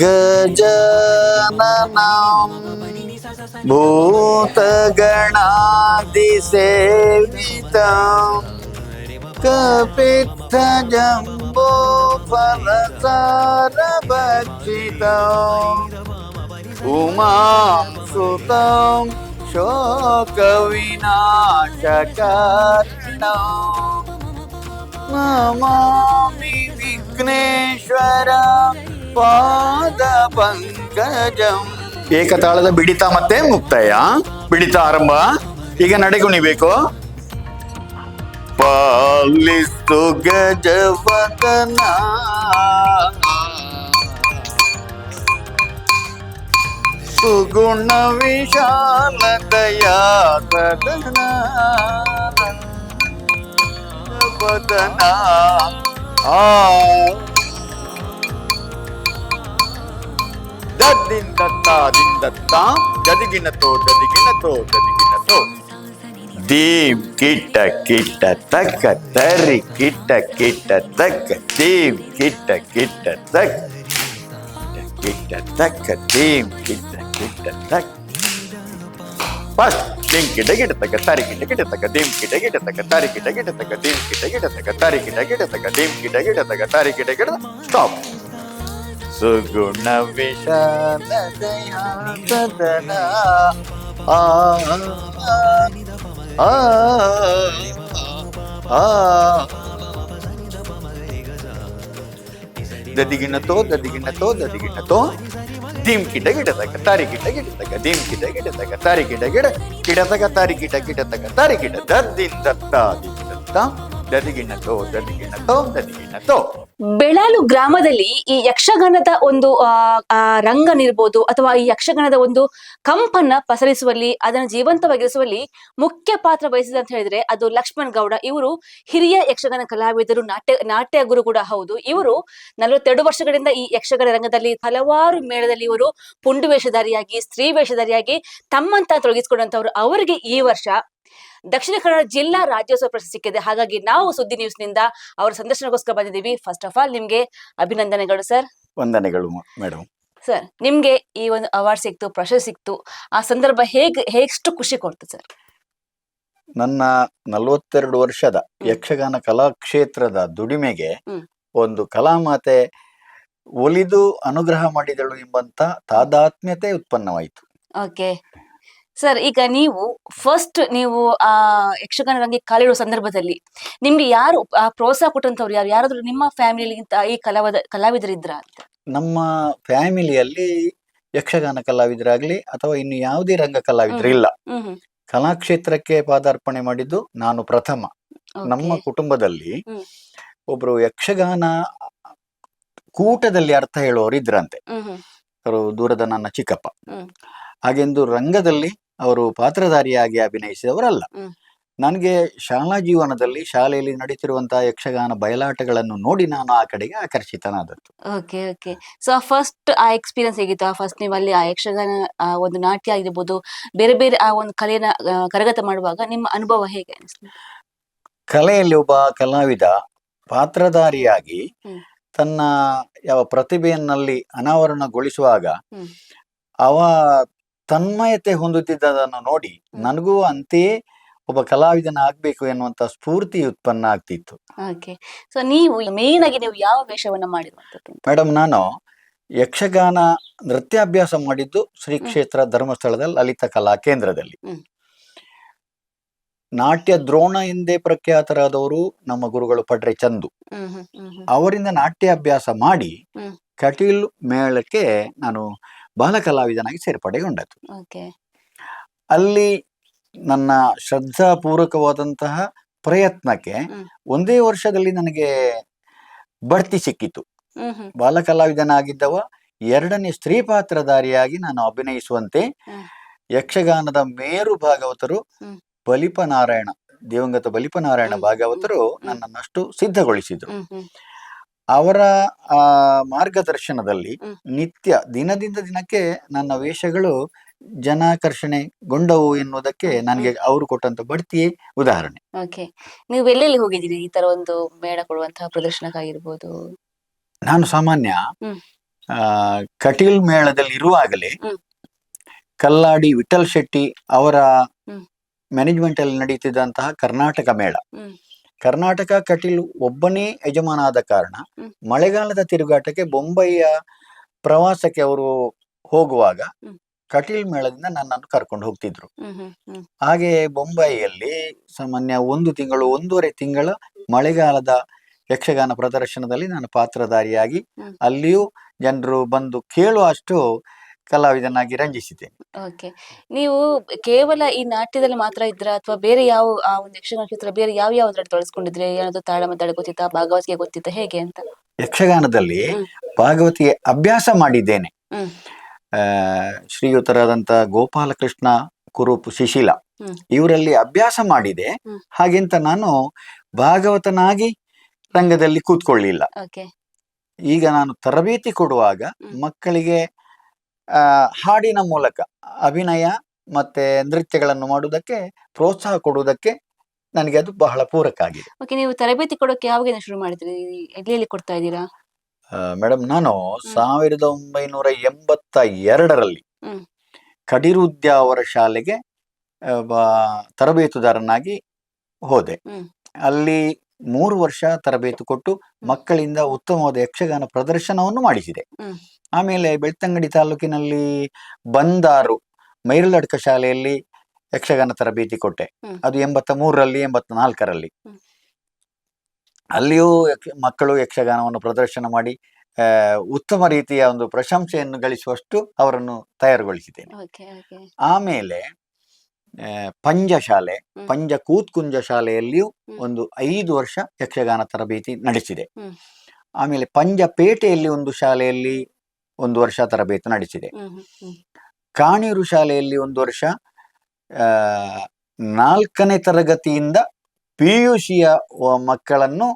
गजननं भूतगणादिसेवितं कपित्थजम्बोफलसारभक्षितम् उमां सुतं शोकविनाशकारणं नमामि विघ्नेश्वरम्। ಪಾದ ಪಂಕಜಂ ಏಕತಾಳದ ಬಿಡಿತ ಮತ್ತೆ ಮುಕ್ತಾಯ ಬಿಡಿತ ಆರಂಭ ಈಗ ನಡೆಗುಣಿಬೇಕು ಪಾಲಿಸ್ತು ಗಜವದನ ಸುಗುಣ ವಿಶಾಲತೆಯ ಸದನ ವದನ ಆ ದದ್ದಿಂದತ್ತ ದಿಂದತ್ತ ಗದಿಗಿನತೋ ಗದಿಗಿನತೋ ಗದಿಗಿನತೋ ದೀಂ ಕಿಟ್ಟ ಕಿಟ್ಟ ತಕ್ಕ ತರಿ ಕಿಟ್ಟ ಕಿಟ್ಟ ತಕ್ಕ ದೀಂ ಕಿಟ್ಟ ಕಿಟ್ಟ ತಕ್ಕ ಕಿಟ್ಟ ತಕ್ಕ ದೀಂ ಕಿಟ್ಟ ಕಿಟ್ಟ ತಕ್ಕ ಫಸ್ಟ್ ಡಿಂ ಕಿಟ ಗಿಟ ತಕ ತಾರಿ ಕಿಟ ಗಿಟ ತಕ ಡಿಂ ಕಿಟ ಗಿಟ ತಕ ತಾರಿ ಕಿಟ ಗಿಟ ತಕ ಡಿಂ ಕಿಟ ಗಿಟ ತಕ ತಾರಿ ಕಿಟ ಗಿಟ ತಕ ಡಿಂ ಕಿಟ ಗಿಟ ತಕ ತಾರಿ ಕಿಟ ಗಿಟ ಸ್ಟಾಪ್ ಸುಗುಣ ವಿಶಾಲ ದಯಾ ಸದನ ಆ ಆ ಆ ದದಿಗಿಣತೋ ದದಿಗಿಣತೋ ದದಿಗಿಣತೋ ದೀಮ್ ಕಿಟ ಗಿಡ ತಗ ತಾರಿ ಕಿಟ ಗಿಡ ತಗ ದೀಮ್ ಕಿಟ ಗಿಡ ತಗ ತಾರಿ ಕಿಟ ಗಿಡ ಕಿಡ ತಗ ತಾರಿ ಕಿಟ ಗಿಡ ಬೆಳಾಲು ಗ್ರಾಮದಲ್ಲಿ ಈ ಯಕ್ಷಗಾನದ ಒಂದು ರಂಗನಿರ್ಬೋದು ಅಥವಾ ಈ ಯಕ್ಷಗಾನದ ಒಂದು ಕಂಪನ್ನ ಪಸರಿಸುವಲ್ಲಿ, ಅದನ್ನು ಜೀವಂತವಾಗಿರಿಸುವಲ್ಲಿ ಮುಖ್ಯ ಪಾತ್ರ ವಹಿಸಿದ ಅಂತ ಹೇಳಿದ್ರೆ ಅದು ಲಕ್ಷ್ಮಣ್ ಗೌಡ. ಇವರು ಹಿರಿಯ ಯಕ್ಷಗಾನ ಕಲಾವಿದರು, ನಾಟ್ಯ ನಾಟ್ಯ ಗುರು ಕೂಡ ಹೌದು. ಇವರು ನಲವತ್ತೆರಡು ವರ್ಷಗಳಿಂದ ಈ ಯಕ್ಷಗಾನ ರಂಗದಲ್ಲಿ ಹಲವಾರು ಮೇಳದಲ್ಲಿ ಇವರು ಪುಂಡು ವೇಷಧಾರಿಯಾಗಿ, ಸ್ತ್ರೀ ವೇಷಧಾರಿಯಾಗಿ ತಮ್ಮಂತ ತೊಡಗಿಸಿಕೊಂಡಂತವ್ರು ಅವರಿಗೆ ಈ ವರ್ಷ ದಕ್ಷಿಣ ಕನ್ನಡ ಜಿಲ್ಲಾ ರಾಜ್ಯೋತ್ಸವ ಪ್ರಶಸ್ತಿ ಸಿಕ್ಕಿದೆ. ಹಾಗಾಗಿ ನಾವು ಸುದ್ದಿ ನ್ಯೂಸ್ನಿಂದ ಅವರ ಸಂದರ್ಶನಕ್ಕೋಸ್ಕರ ಬಂದಿದ್ದೀವಿ. ಫಸ್ಟ್ ಆಫ್ ಆಲ್ ನಿಮ್ಗೆ ಅಭಿನಂದನೆಗಳು ಸರ್ ವಂದನೆಗಳು ಮೇಡಮ್ ಸರ್ ನಿಮ್ಗೆ ಈ ಒಂದು ಅವಾರ್ಡ್ ಸಿಕ್ತು ಪ್ರಶಸ್ತಿ ಸಿಕ್ತು. ಆ ಸಂದರ್ಭ ಹೇಗ್ ಹೇಗೆಷ್ಟು ಖುಷಿ ಕೊಡ್ತು ಸರ್ ನನ್ನ ನಲವತ್ತೆರಡು ವರ್ಷದ ಯಕ್ಷಗಾನ ಕಲಾಕ್ಷೇತ್ರದ ದುಡಿಮೆಗೆ. ಒಂದು ಕಲಾಮಾತೆ ಒಲಿದು ಅನುಗ್ರಹ ಮಾಡಿದಳು ಎಂಬಂತ ತಾದಾತ್ಮ್ಯತೆ ಉತ್ಪನ್ನವಾಯಿತು. ಓಕೆ ಸರ್ ಈಗ ನೀವು ಫಸ್ಟ್ ನೀವು ಆ ಯಕ್ಷಗಾನ ರಂಗಕ್ಕೆ ಕಾಲಿಡುವ ಸಂದರ್ಭದಲ್ಲಿ ನಿಮ್ಗೆ ಯಾರು ಆ ಪ್ರೋತ್ಸಾಹ ಕೊಟ್ಟಂತವ್ರು ಯಾರು? ಯಾರಾದ್ರೂ ನಿಮ್ಮ ಫ್ಯಾಮಿಲಿ ಈ ಕಲಾವಿದ ಕಲಾವಿದರಿದ್ರ ಅಂತ? ನಮ್ಮ ಫ್ಯಾಮಿಲಿಯಲ್ಲಿ ಯಕ್ಷಗಾನ ಕಲಾವಿದರಾಗ್ಲಿ ಅಥವಾ ಇನ್ನು ಯಾವುದೇ ರಂಗ ಕಲಾವಿದರು ಇಲ್ಲ. ಕಲಾಕ್ಷೇತ್ರಕ್ಕೆ ಪಾದಾರ್ಪಣೆ ಮಾಡಿದ್ದು ನಾನು ಪ್ರಥಮ. ನಮ್ಮ ಕುಟುಂಬದಲ್ಲಿ ಒಬ್ರು ಯಕ್ಷಗಾನ ಕೂಟದಲ್ಲಿ ಅರ್ಥ ಹೇಳುವವರು ಇದ್ರಂತೆ ಅವರು ದೂರದ ನನ್ನ ಚಿಕ್ಕಪ್ಪ. ಹಾಗೆಂದು ರಂಗದಲ್ಲಿ ಅವರು ಪಾತ್ರಧಾರಿಯಾಗಿ ಅಭಿನಯಿಸಿದವರಲ್ಲ. ನನಗೆ ಶಾಲಾ ಜೀವನದಲ್ಲಿ ಶಾಲೆಯಲ್ಲಿ ನಡೀತಿರುವಂತಹ ಯಕ್ಷಗಾನ ಬಯಲಾಟಗಳನ್ನು ನೋಡಿ ನಾನು ಆ ಕಡೆಗೆ ಆಕರ್ಷಿತನಾದದ್ದು. Okay okay. ಸೊ ಫಸ್ಟ್ ಆ ಎಕ್ಸ್ಪೀರಿಯನ್ಸ್ ಹೇಗಿತ್ತು? ಆ ಫಸ್ಟ್ ನೀವು ಅಲ್ಲಿ ಆ ಯಕ್ಷಗಾನ ಆ ಒಂದು ನಾಟ್ಯ ಆಗಿರ್ಬೋದು ಬೇರೆ ಬೇರೆ ಆ ಒಂದು ಕಲೆಯನ್ನ ಆ, ಕರಗತ ಮಾಡುವಾಗ ನಿಮ್ಮ ಅನುಭವ ಹೇಗೆ ಅನಿಸ್ತು? ಕಲೆಯಲ್ಲಿ ಒಬ್ಬ ಕಲಾವಿದ ಪಾತ್ರಧಾರಿಯಾಗಿ ಹ್ಮ್. ತನ್ನ ಯಾವ ಪ್ರತಿಭೆಯನ್ನಲ್ಲಿ ಅನಾವರಣಗೊಳಿಸುವಾಗ ಹ್ಮ್. ಅವ ತನ್ಮಯತೆ ಹೊಂದುತ್ತಿದ್ದದನ್ನು ನೋಡಿ ನನಗೂ ಅಂತೆಯೇ ಒಬ್ಬ ಕಲಾವಿದನ ಆಗ್ಬೇಕು ಎನ್ನುವಂತ ಸ್ಫೂರ್ತಿ ಉತ್ಪನ್ನ ಆಗ್ತಿತ್ತು. ಓಕೆ ಸೊ ನೀವು ಮೇನ್ ಆಗಿ ನೀವು ಯಾವ ವೇಷವನ್ನ ಮಾಡಿರುವಂತದ್ದು ಮೇಡಮ್ ನಾನು ಯಕ್ಷಗಾನ ನೃತ್ಯಾಭ್ಯಾಸ ಮಾಡಿದ್ದು ಶ್ರೀ ಕ್ಷೇತ್ರ ಧರ್ಮಸ್ಥಳದ ಲಲಿತ ಕಲಾ ಕೇಂದ್ರದಲ್ಲಿ. ಹ್ಮ್. ನಾಟ್ಯ ದ್ರೋಣ ಎಂದೇ ಪ್ರಖ್ಯಾತರಾದವರು ನಮ್ಮ ಗುರುಗಳು ಪಡ್ರೆ ಚಂದು. ಹ್ಮ್ ಹ್ಮ್ ಹ್ಮ್ ಹ್ಮ್. ಅವರಿಂದ ನಾಟ್ಯಾಭ್ಯಾಸ ಮಾಡಿ ಹ್ಮ್. ಕಟೀಲ್ ಮೇಳಕ್ಕೆ ನಾನು ಬಾಲ ಕಲಾವಿದನಾಗಿ ಸೇರ್ಪಡೆಗೊಂಡದ್ದು ಅಲ್ಲಿ ನನ್ನ ಶ್ರದ್ಧಾಪೂರ್ವಕವಾದಂತಹ ಪ್ರಯತ್ನಕ್ಕೆ ಒಂದೇ ವರ್ಷದಲ್ಲಿ ನನಗೆ ಬಡ್ತಿ ಸಿಕ್ಕಿತು. ಬಾಲ ಕಲಾವಿದನಾಗಿದ್ದವ ಎರಡನೇ ಸ್ತ್ರೀ ಪಾತ್ರಧಾರಿಯಾಗಿ ನಾನು ಅಭಿನಯಿಸುವಂತೆ ಯಕ್ಷಗಾನದ ಮೇರು ಭಾಗವತರು. ಬಲಿಪನಾರಾಯಣ ದಿವಂಗತ ಬಲಿಪನಾರಾಯಣ. ಭಾಗವತರು. ನನ್ನನ್ನಷ್ಟು ಸಿದ್ಧಗೊಳಿಸಿದ್ರು. ಅವರ ಆ ಮಾರ್ಗದರ್ಶನದಲ್ಲಿ ನಿತ್ಯ ದಿನದಿಂದ ದಿನಕ್ಕೆ ನನ್ನ ವೇಷಗಳು ಜನಾಕರ್ಷಣೆಗೊಂಡವು ಎನ್ನುವುದಕ್ಕೆ ನನಗೆ ಅವರು ಕೊಟ್ಟಂತ ಬಡ್ತಿಯೇ ಉದಾಹರಣೆ. ಓಕೆ. ನೀವು ಎಲ್ಲೆಲ್ಲಿ ಹೋಗಿದ್ದೀರಿ? ಈ ತರ ಒಂದು ಮೇಳ ಕೊಡುವಂತಹ ಪ್ರದರ್ಶನಕ್ಕಾಗಿರ್ಬೋದು? ನಾನು ಸಾಮಾನ್ಯ ಆ, ಕಟೀಲ್ ಮೇಳದಲ್ಲಿ ಇರುವಾಗಲೇ ಕಲ್ಲಾಡಿ ವಿಠಲ್ ಶೆಟ್ಟಿ ಅವರ ಮ್ಯಾನೇಜ್ಮೆಂಟ್ ಅಲ್ಲಿ ನಡೀತಿದ್ದಂತಹ ಕರ್ನಾಟಕ ಮೇಳ. ಕರ್ನಾಟಕ ಕಟೀಲ್ ಒಬ್ಬನೇ ಯಜಮಾನ ಆದ ಕಾರಣ ಮಳೆಗಾಲದ ತಿರುಗಾಟಕ್ಕೆ ಬೊಂಬೈಯ ಪ್ರವಾಸಕ್ಕೆ ಅವರು ಹೋಗುವಾಗ. ಕಟೀಲ್ ಮೇಳದಿಂದ ನನ್ನನ್ನು ಕರ್ಕೊಂಡು ಹೋಗ್ತಿದ್ರು ಹಾಗೆ ಬೊಂಬೈಯಲ್ಲಿ ಸಾಮಾನ್ಯ ಒಂದು ತಿಂಗಳು ಒಂದೂವರೆ ತಿಂಗಳ ಮಳೆಗಾಲದ ಯಕ್ಷಗಾನ ಪ್ರದರ್ಶನದಲ್ಲಿ ನಾನು ಪಾತ್ರಧಾರಿಯಾಗಿ. ಅಲ್ಲಿಯೂ ಜನರು ಬಂದು ಕೇಳುವಷ್ಟು ಕಲಾವಿದನಾಗಿ ರಂಜಿಸಿದ್ದೇನೆ. ಓಕೆ. ನೀವು ಕೇವಲ ಈ ನಾಟ್ಯದಲ್ಲಿ ಮಾತ್ರ ಇದ್ರ ಅಥವಾ ಬೇರೆ ಯಾವ ಆ ಒಂದು ಯಕ್ಷಗಾನ ಕ್ಷೇತ್ರ ಬೇರೆ ಯಾವ ಯಾವ್ದ್ರಲ್ಲಿ ತೊಡಸ್ಕೊಂಡಿದ್ರೆ? ಏನಾದ್ರು ತಾಳಮದ್ದಳೆ ಗೊತ್ತಿತ್ತಾ ಭಾಗವತಿಗೆ ಗೊತ್ತಿತ್ತಾ ಹೇಗೆ ಅಂತ? ಯಕ್ಷಗಾನದಲ್ಲಿ ಭಾಗವತಿಗೆ ಅಭ್ಯಾಸ ಮಾಡಿದ್ದೇನೆ. ಹ್ಮ್. ಆ, ಶ್ರೀಯುತರಾದಂತ ಗೋಪಾಲಕೃಷ್ಣ ಕುರುಪು ಶಿಶಿಲ ಇವರಲ್ಲಿ ಅಭ್ಯಾಸ ಮಾಡಿದೆ. ಹ್ಮ್. ಹಾಗೆಂತ ನಾನು ಭಾಗವತನಾಗಿ ರಂಗದಲ್ಲಿ ಕೂತ್ಕೊಳ್ಳಿಲ್ಲ. ಓಕೆ. ಈಗ ನಾನು ತರಬೇತಿ ಕೊಡುವಾಗ ಮಕ್ಕಳಿಗೆ ಹಾಡಿನ ಮೂಲಕ ಅಭಿನಯ ಮತ್ತೆ ನೃತ್ಯಗಳನ್ನು ಮಾಡುವುದಕ್ಕೆ ಪ್ರೋತ್ಸಾಹ ಕೊಡುವುದಕ್ಕೆ ನನಗೆ ಅದು ಬಹಳ ಪೂರಕ ಆಗಿದೆ. ಓಕೆ ನೀವು ತರಬೇತಿ ಕೊಡೋಕೆ ಯಾವಾಗ ಶುರು ಮಾಡಿದ್ರಿ? ಎಲ್ಲಿ ಕೊಡ್ತಾ ಇದ್ದೀರಾ? ಮೇಡಮ್ ನಾನು ಸಾವಿರದ ಒಂಬೈನೂರ ಎಂಬತ್ತ ಎರಡರಲ್ಲಿ. ಕಡಿರುದ್ಯ ಅವರ ಶಾಲೆಗೆ ತರಬೇತುದಾರನಾಗಿ ಹೋದೆ. ಅಲ್ಲಿ ಮೂರು ವರ್ಷ ತರಬೇತು ಕೊಟ್ಟು ಮಕ್ಕಳಿಂದ ಉತ್ತಮವಾದ ಯಕ್ಷಗಾನ ಪ್ರದರ್ಶನವನ್ನು ಮಾಡಿಸಿದೆ. ಆಮೇಲೆ ಬೆಳ್ತಂಗಡಿ ತಾಲೂಕಿನಲ್ಲಿ ಬಂದಾರು ಮೈರಲಡ್ಕ ಶಾಲೆಯಲ್ಲಿ ಯಕ್ಷಗಾನ ತರಬೇತಿ ಕೊಟ್ಟೆ. ಅದು ಎಂಬತ್ತ ಮೂರರಲ್ಲಿ ಎಂಬತ್ತ ನಾಲ್ಕರಲ್ಲಿ ಅಲ್ಲಿಯೂ ಮಕ್ಕಳು ಯಕ್ಷಗಾನವನ್ನು ಪ್ರದರ್ಶನ ಮಾಡಿ ಉತ್ತಮ ರೀತಿಯ ಒಂದು ಪ್ರಶಂಸೆಯನ್ನು ಗಳಿಸುವಷ್ಟು ಅವರನ್ನು ತಯಾರುಗೊಳಿಸಿದ್ದೇನೆ. ಆಮೇಲೆ ಪಂಜ ಶಾಲೆ. ಪಂಜ ಕೂತ್ಕುಂಜ ಶಾಲೆಯಲ್ಲಿಯೂ ಒಂದು ಐದು ವರ್ಷ ಯಕ್ಷಗಾನ ತರಬೇತಿ ನಡೆಸಿದೆ. ಆಮೇಲೆ ಆಮೇಲೆ ಪಂಜಪೇಟೆಯಲ್ಲಿ ಒಂದು ಶಾಲೆಯಲ್ಲಿ ಒಂದು ವರ್ಷ ತರಬೇತಿ ನಡೆಸಿದೆ. ಕಾಣೂರು ಶಾಲೆಯಲ್ಲಿ ಒಂದು ವರ್ಷ ನಾಲ್ಕನೇ ತರಗತಿಯಿಂದ ಪಿ ಯು ಸಿಯ ಮಕ್ಕಳನ್ನು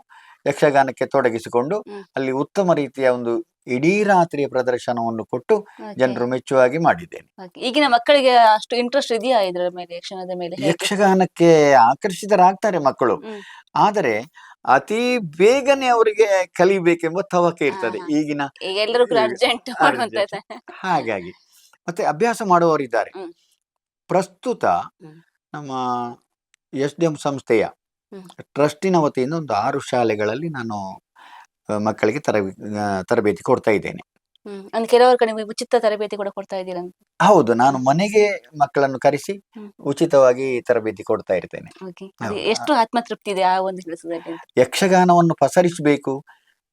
ಯಕ್ಷಗಾನಕ್ಕೆ ತೊಡಗಿಸಿಕೊಂಡು ಅಲ್ಲಿ ಉತ್ತಮ ರೀತಿಯ ಒಂದು ಇಡೀ ರಾತ್ರಿಯ ಪ್ರದರ್ಶನವನ್ನು ಕೊಟ್ಟು ಜನರು ಮೆಚ್ಚುವಾಗಿ ಮಾಡಿದ್ದೇನೆ. ಈಗಿನ ಮಕ್ಕಳಿಗೆ ಅಷ್ಟು ಇಂಟ್ರೆಸ್ಟ್ ಇದೆಯಾ ಇದರ ಮೇಲೆ ಯಕ್ಷಗಾನದ ಮೇಲೆ? ಯಕ್ಷಗಾನಕ್ಕೆ ಆಕರ್ಷಿತರಾಗ್ತಾರೆ ಮಕ್ಕಳು. ಆದರೆ ಅತಿ ಬೇಗನೆ ಅವರಿಗೆ ಕಲಿಬೇಕೆಂಬ ತವಕೆ ಇರ್ತದೆ. ಈಗಿನ ಈಗ ಎಲ್ಲರೂ ಕೂಡ ಈಗ ಅರ್ಜೆಂಟ್ ಹಾಗಾಗಿ. ಮತ್ತೆ ಅಭ್ಯಾಸ ಮಾಡುವವರಿದ್ದಾರೆ. ಪ್ರಸ್ತುತ ನಮ್ಮ ಎಸ್ ಡಿ ಎಂ ಸಂಸ್ಥೆಯ. ಟ್ರಸ್ಟಿನ ವತಿಯಿಂದ ಒಂದು ಆರು ಶಾಲೆಗಳಲ್ಲಿ ನಾನು ಮಕ್ಕಳಿಗೆ ತರಬೇ ತರಬೇತಿ ಕೊಡ್ತಾ ಇದ್ದೇನೆ. ಹ್ಮ್ ಅಂದ್ರೆ ಕೆಲವರ ಕಡೆ ಉಚಿತ ತರಬೇತಿ ಕೂಡ ಕೊಡ್ತಾ ಇದ್ದೀರಾ ಹೌದು ನಾನು ಮನೆಗೆ ಮಕ್ಕಳನ್ನು ಕರೆಸಿ ಹ್ಮ್. ಉಚಿತವಾಗಿ ತರಬೇತಿ ಕೊಡ್ತಾ ಇರ್ತೇನೆ ಹೌದು. ಎಷ್ಟು ಆತ್ಮತೃಪ್ತಿ ಇದೆ ಆ ಒಂದು ಕೆಲಸದಲ್ಲಿ ಅಂತ ಯಕ್ಷಗಾನವನ್ನು ಪಸರಿಸಬೇಕು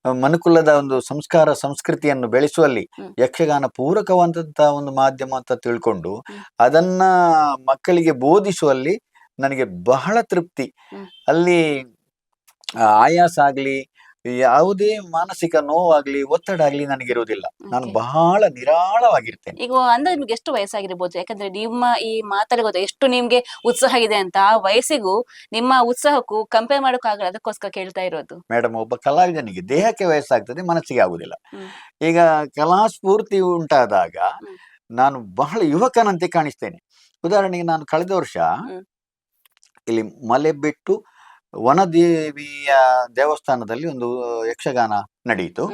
ಮನುಕುಲದ ಒಂದು ಸಂಸ್ಕಾರ ಸಂಸ್ಕೃತಿಯನ್ನು ಬೆಳೆಸುವಲ್ಲಿ ಹ್ಮ್. ಯಕ್ಷಗಾನ ಪೂರಕವಾದಂತಹ ಒಂದು ಮಾಧ್ಯಮ ಅಂತ ತಿಳ್ಕೊಂಡು ಹ್ಮ್. ಅದನ್ನ ಮಕ್ಕಳಿಗೆ ಬೋಧಿಸುವಲ್ಲಿ ನನಗೆ ಬಹಳ ತೃಪ್ತಿ ಹ್ಮ್. ಅಲ್ಲಿ ಆ, ಆಯಾಸ ಆಗ್ಲಿ ಯಾವುದೇ ಮಾನಸಿಕ ನೋವಾಗ್ಲಿ ಒತ್ತಡ ಆಗ್ಲಿ ನನಗಿರುವುದಿಲ್ಲ. ನಾನು. ಬಹಳ ನಿರಾಳವಾಗಿರ್ತೇನೆ. ಈಗ ಅಂದ್ರೆ ನಿಮ್ಗೆ ಎಷ್ಟು ವಯಸ್ಸಾಗಿರ್ಬೋದು? ಯಾಕಂದ್ರೆ ನಿಮ್ಮ ಈ ಮಾತಲ್ಲಿ ಗೊತ್ತಾ ಎಷ್ಟು ನಿಮ್ಗೆ ಉತ್ಸಾಹ ಇದೆ ಅಂತ ಆ ವಯಸ್ಸಿಗೂ ನಿಮ್ಮ ಉತ್ಸಾಹಕ್ಕೂ ಕಂಪೇರ್ ಮಾಡೋಕ್ಕಾಗಲ್ಲ ಅದಕ್ಕೋಸ್ಕರ ಕೇಳ್ತಾ ಇರೋದು. ಮೇಡಮ್ ಒಬ್ಬ ಕಲಾವಿದನಿಗೆ ದೇಹಕ್ಕೆ ವಯಸ್ಸಾಗ್ತದೆ ಮನಸ್ಸಿಗೆ ಆಗುದಿಲ್ಲ ಈಗ ಈಗ ಕಲಾಸ್ಫೂರ್ತಿ ಉಂಟಾದಾಗ ನಾನು ಬಹಳ ಯುವಕನಂತೆ ಕಾಣಿಸ್ತೇನೆ. ಉದಾಹರಣೆಗೆ ನಾನು ಕಳೆದ ವರ್ಷ ಇಲ್ಲಿ ಮಲೆ ಬಿಟ್ಟು ವನದೇವಿಯ ದೇವಸ್ಥಾನದಲ್ಲಿ ಒಂದು ಯಕ್ಷಗಾನ ನಡೆಯಿತು.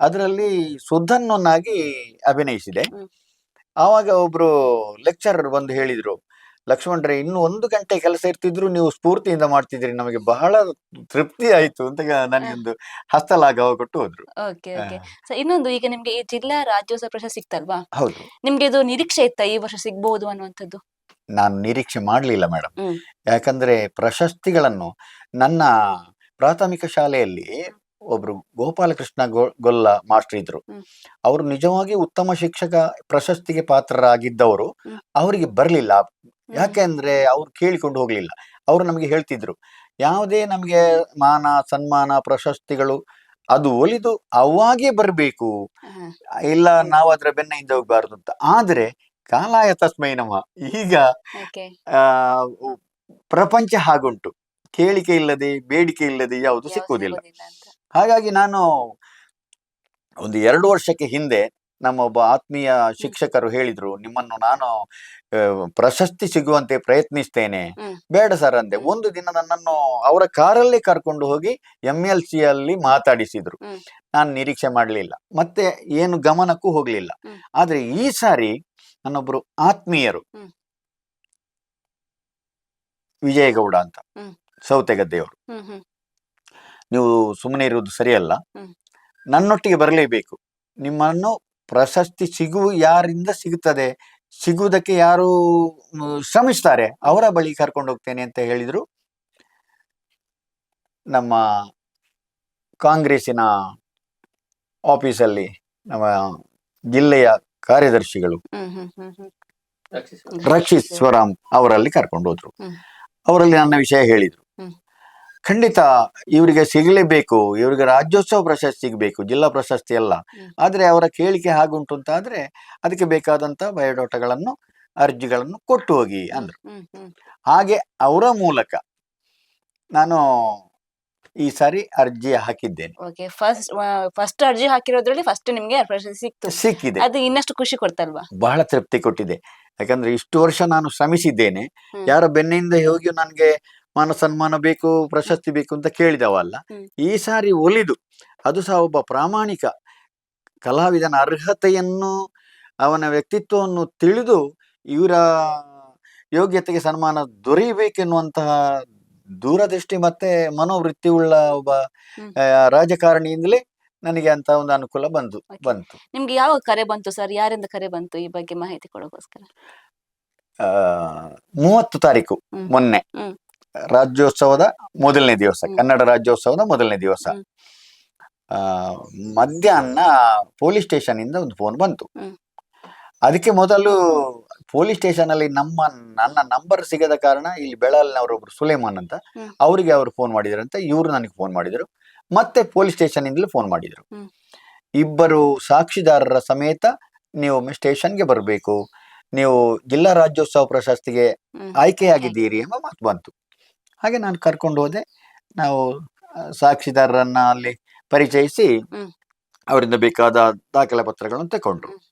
ಅದರಲ್ಲಿ ಸುದ್ದನ್ನೊನ್ನಾಗಿ ಅಭಿನಯಿಸಿದೆ. ಆವಾಗ ಒಬ್ರು ಲೆಕ್ಚರರ್ ಬಂದು ಹೇಳಿದ್ರು ಲಕ್ಷ್ಮಣ್ರೆ ಇನ್ನು ಒಂದು ಗಂಟೆ ಕೆಲಸ ಇರ್ತಿದ್ರು ನೀವು ಸ್ಫೂರ್ತಿಯಿಂದ ಮಾಡ್ತಿದ್ರಿ ನಮಗೆ ಬಹಳ ತೃಪ್ತಿ ಆಯ್ತು ಅಂತ ನನಗೊಂದು ಹಸ್ತಲಾಘವ ಕೊಟ್ಟು ಹೋದ್ರು. ಇನ್ನೊಂದು ಈಗ ನಿಮ್ಗೆ ಈ ಜಿಲ್ಲಾ ರಾಜ್ಯೋತ್ಸವ ಪ್ರಶಸ್ತಿ ಸಿಕ್ತಲ್ವಾ? ಹೌದು. ನಿಮ್ಗೆ ಇದು ನಿರೀಕ್ಷೆ ಇತ್ತ ಈ ವರ್ಷ ಸಿಗ್ಬಹುದು ಅನ್ನುವಂಥದ್ದು? ನಾನು ನಿರೀಕ್ಷೆ ಮಾಡಲಿಲ್ಲ ಮೇಡಮ್ ಯಾಕಂದ್ರೆ ಪ್ರಶಸ್ತಿಗಳನ್ನು ನನ್ನ ಪ್ರಾಥಮಿಕ ಶಾಲೆಯಲ್ಲಿ ಒಬ್ರು ಗೋಪಾಲಕೃಷ್ಣ ಗೊ- ಗೊಲ್ಲ ಮಾಸ್ಟರ್ ಇದ್ರು. ಅವರು ನಿಜವಾಗಿ ಉತ್ತಮ ಶಿಕ್ಷಕ ಪ್ರಶಸ್ತಿಗೆ ಪಾತ್ರರಾಗಿದ್ದವರು. ಅವರಿಗೆ ಬರಲಿಲ್ಲ. ಯಾಕೆಂದ್ರೆ ಅವ್ರು ಕೇಳಿಕೊಂಡು ಹೋಗ್ಲಿಲ್ಲ. ಅವರು ನಮಗೆ ಹೇಳ್ತಿದ್ರು ಯಾವುದೇ ನಮಗೆ ಮಾನ ಸನ್ಮಾನ ಪ್ರಶಸ್ತಿಗಳು ಅದು ಒಲಿದು ಅವಾಗೇ ಬರಬೇಕು. ಇಲ್ಲ ನಾವು ಅದರ ಬೆನ್ನಿಂದ ಹೋಗ್ಬಾರ್ದು ಅಂತ. ಆದ್ರೆ ಕಾಲಾಯ ತಸ್ಮೈ ನಮ ಈಗ ಆ ಪ್ರಪಂಚ ಹಾಗುಂಟು. ಕೇಳಿಕೆ ಇಲ್ಲದೆ ಬೇಡಿಕೆ ಇಲ್ಲದೆ ಯಾವುದು ಸಿಕ್ಕುವುದಿಲ್ಲ. ಹಾಗಾಗಿ ನಾನು ಒಂದು ಎರಡು ವರ್ಷಕ್ಕೆ ಹಿಂದೆ ನಮ್ಮ ಒಬ್ಬ ಆತ್ಮೀಯ ಶಿಕ್ಷಕರು ಹೇಳಿದ್ರು ನಿಮ್ಮನ್ನು ನಾನು ಪ್ರಶಸ್ತಿ ಸಿಗುವಂತೆ ಪ್ರಯತ್ನಿಸ್ತೇನೆ. ಬೇಡ ಸರ್ ಅಂದೆ. ಒಂದು ದಿನ ನನ್ನನ್ನು ಅವರ ಕಾರಲ್ಲಿ ಕರ್ಕೊಂಡು ಹೋಗಿ ಎಂ ಎಲ್ ಸಿ ಅಲ್ಲಿ ಮಾತಾಡಿಸಿದ್ರು. ನಾನು ನಿರೀಕ್ಷೆ ಮಾಡಲಿಲ್ಲ. ಮತ್ತೆ ಏನು ಗಮನಕ್ಕೂ ಹೋಗ್ಲಿಲ್ಲ. ಆದ್ರೆ ಈ ಸಾರಿ ನನ್ನೊಬ್ರು ಆತ್ಮೀಯರು. ವಿಜಯಗೌಡ ಅಂತ. ಸೌತೆಗದ್ದೆಯವರು. ನೀವು ಸುಮ್ಮನೆ ಇರುವುದು ಸರಿಯಲ್ಲ. ನನ್ನೊಟ್ಟಿಗೆ ಬರಲೇಬೇಕು. ನಿಮ್ಮನ್ನು ಪ್ರಶಸ್ತಿ ಸಿಗುವ ಯಾರಿಂದ ಸಿಗುತ್ತದೆ? ಸಿಗುವುದಕ್ಕೆ ಯಾರು ಶ್ರಮಿಸ್ತಾರೆ? ಅವರ ಬಳಿ ಕರ್ಕೊಂಡು ಹೋಗ್ತೇನೆ ಅಂತ ಹೇಳಿದ್ರು. ನಮ್ಮ ಕಾಂಗ್ರೆಸ್ಸಿನ ಆಫೀಸಲ್ಲಿ ನಮ್ಮ ಜಿಲ್ಲೆಯ ಕಾರ್ಯದರ್ಶಿಗಳು. ರಕ್ಷಿತ್ ಸ್ವರಾಮ್ ಅವರಲ್ಲಿ ಕರ್ಕೊಂಡು ಹೋದ್ರು. ಅವರಲ್ಲಿ ನನ್ನ ವಿಷಯ ಹೇಳಿದ್ರು. ಖಂಡಿತ ಇವರಿಗೆ ಸಿಗಲೇಬೇಕು ಇವರಿಗೆ ರಾಜ್ಯೋತ್ಸವ ಪ್ರಶಸ್ತಿ ಸಿಗಬೇಕು ಜಿಲ್ಲಾ ಪ್ರಶಸ್ತಿ ಅಲ್ಲ. ಆದರೆ ಅವರ ಕೇಳಿಕೆ ಹಾಗುಂಟು ಅಂತ ಆದರೆ ಅದಕ್ಕೆ ಬೇಕಾದಂಥ ಬಯೋಡೋಟಗಳನ್ನು ಅರ್ಜಿಗಳನ್ನು ಕೊಟ್ಟು ಹೋಗಿ ಅಂದ್ರು. ಹಾಗೆ ಅವರ ಮೂಲಕ ನಾನು ಈ ಸಾರಿ ಅರ್ಜಿ ಹಾಕಿದ್ದೇನೆ. ಓಕೆ ಫಸ್ಟ್ ಫಸ್ಟ್ ಅರ್ಜಿ ಹಾಕಿರೋದ್ರಲ್ಲಿ ಫಸ್ಟ್ ನಿಮ್ಗೆ ಪ್ರಶಸ್ತಿ ಸಿಕ್ತು. ಸಿಕ್ಕಿದೆ. ಅದು ಇನ್ನಷ್ಟು ಖುಷಿ ಕೊಡ್ತಲ್ವಾ? ಬಹಳ ತೃಪ್ತಿ ಕೊಟ್ಟಿದೆ. ಯಾಕಂದ್ರೆ ಇಷ್ಟು ವರ್ಷ ನಾನು ಶ್ರಮಿಸಿದ್ದೇನೆ. ಯಾರ ಬೆನ್ನಿಂದ ಹೋಗಿ ನನಗೆ ಮಾನ ಸನ್ಮಾನ ಬೇಕು ಪ್ರಶಸ್ತಿ ಬೇಕು ಅಂತ ಕೇಳಿದವಲ್ಲ ಈ ಸಾರಿ ಒಲಿದು ಅದು ಸಹ ಒಬ್ಬ ಪ್ರಾಮಾಣಿಕ ಕಲಾವಿದನ ಅರ್ಹತೆಯನ್ನು ಅವನ ವ್ಯಕ್ತಿತ್ವವನ್ನು ತಿಳಿದು ಇವರ ಯೋಗ್ಯತೆಗೆ ಸನ್ಮಾನ ದೊರೆಯಬೇಕೆನ್ನುವಂತಹ ದೂರದೃಷ್ಟಿ ಮತ್ತೆ ಮನೋವೃತ್ತಿ ಉಳ್ಳ ಒಬ್ಬ ರಾಜಕಾರಣಿಯಿಂದಲೇ ನನಗೆ ಅಂತ ಒಂದು ಅನುಕೂಲ ಬಂತು ಬಂತು. ನಿಮ್ಗೆ ಯಾವ ಕರೆ ಬಂತು ಸರ್? ಯಾರಿಂದ ಕರೆ ಬಂತು ಈ ಬಗ್ಗೆ ಮಾಹಿತಿ ಕೊಡೋಕೋಸ್ಕರ ಮೂವತ್ತು ತಾರೀಕು ಮೊನ್ನೆ. ರಾಜ್ಯೋತ್ಸವದ ಮೊದಲನೇ ದಿವಸ ಕನ್ನಡ ರಾಜ್ಯೋತ್ಸವದ ಮೊದಲನೇ ದಿವಸ. ಮಧ್ಯಾಹ್ನ ಪೊಲೀಸ್ ಸ್ಟೇಷನ್ ಇಂದ ಒಂದು ಫೋನ್ ಬಂತು. ಅದಕ್ಕೆ ಮೊದಲು ಪೊಲೀಸ್ ಸ್ಟೇಷನ್ ಅಲ್ಲಿ ನಮ್ಮ ನನ್ನ ನಂಬರ್ ಸಿಗದ ಕಾರಣ ಇಲ್ಲಿ ಬೆಳಲ್ನವರೊಬ್ರು ಸುಲೇಮಾನ್ ಅಂತ. ಅವರಿಗೆ ಅವರು ಫೋನ್ ಅಂತ ಇವರು ನನಗೆ ಫೋನ್ ಮಾಡಿದ್ರು. ಮತ್ತೆ ಪೊಲೀಸ್ ಸ್ಟೇಷನ್ ಇಂದಲೂ ಫೋನ್ ಮಾಡಿದ್ರು. ಇಬ್ಬರು ಸಾಕ್ಷಿದಾರರ ಸಮೇತ ನೀವು ಸ್ಟೇಷನ್ಗೆ ಬರಬೇಕು. ನೀವು ಜಿಲ್ಲಾ ರಾಜ್ಯೋತ್ಸವ ಪ್ರಶಸ್ತಿಗೆ ಆಯ್ಕೆಯಾಗಿದ್ದೀರಿ ಎಂಬ ಮಾತು ಬಂತು. ಹಾಗೆ ನಾನು ಕರ್ಕೊಂಡು ಹೋದೆ. ನಾವು ಸಾಕ್ಷಿದಾರರನ್ನ ಅಲ್ಲಿ ಪರಿಚಯಿಸಿ. ಅವರಿಂದ ಬೇಕಾದ ದಾಖಲೆ ಪತ್ರಗಳನ್ನು ತಕೊಂಡ್ರು. ಹ್ಮ್.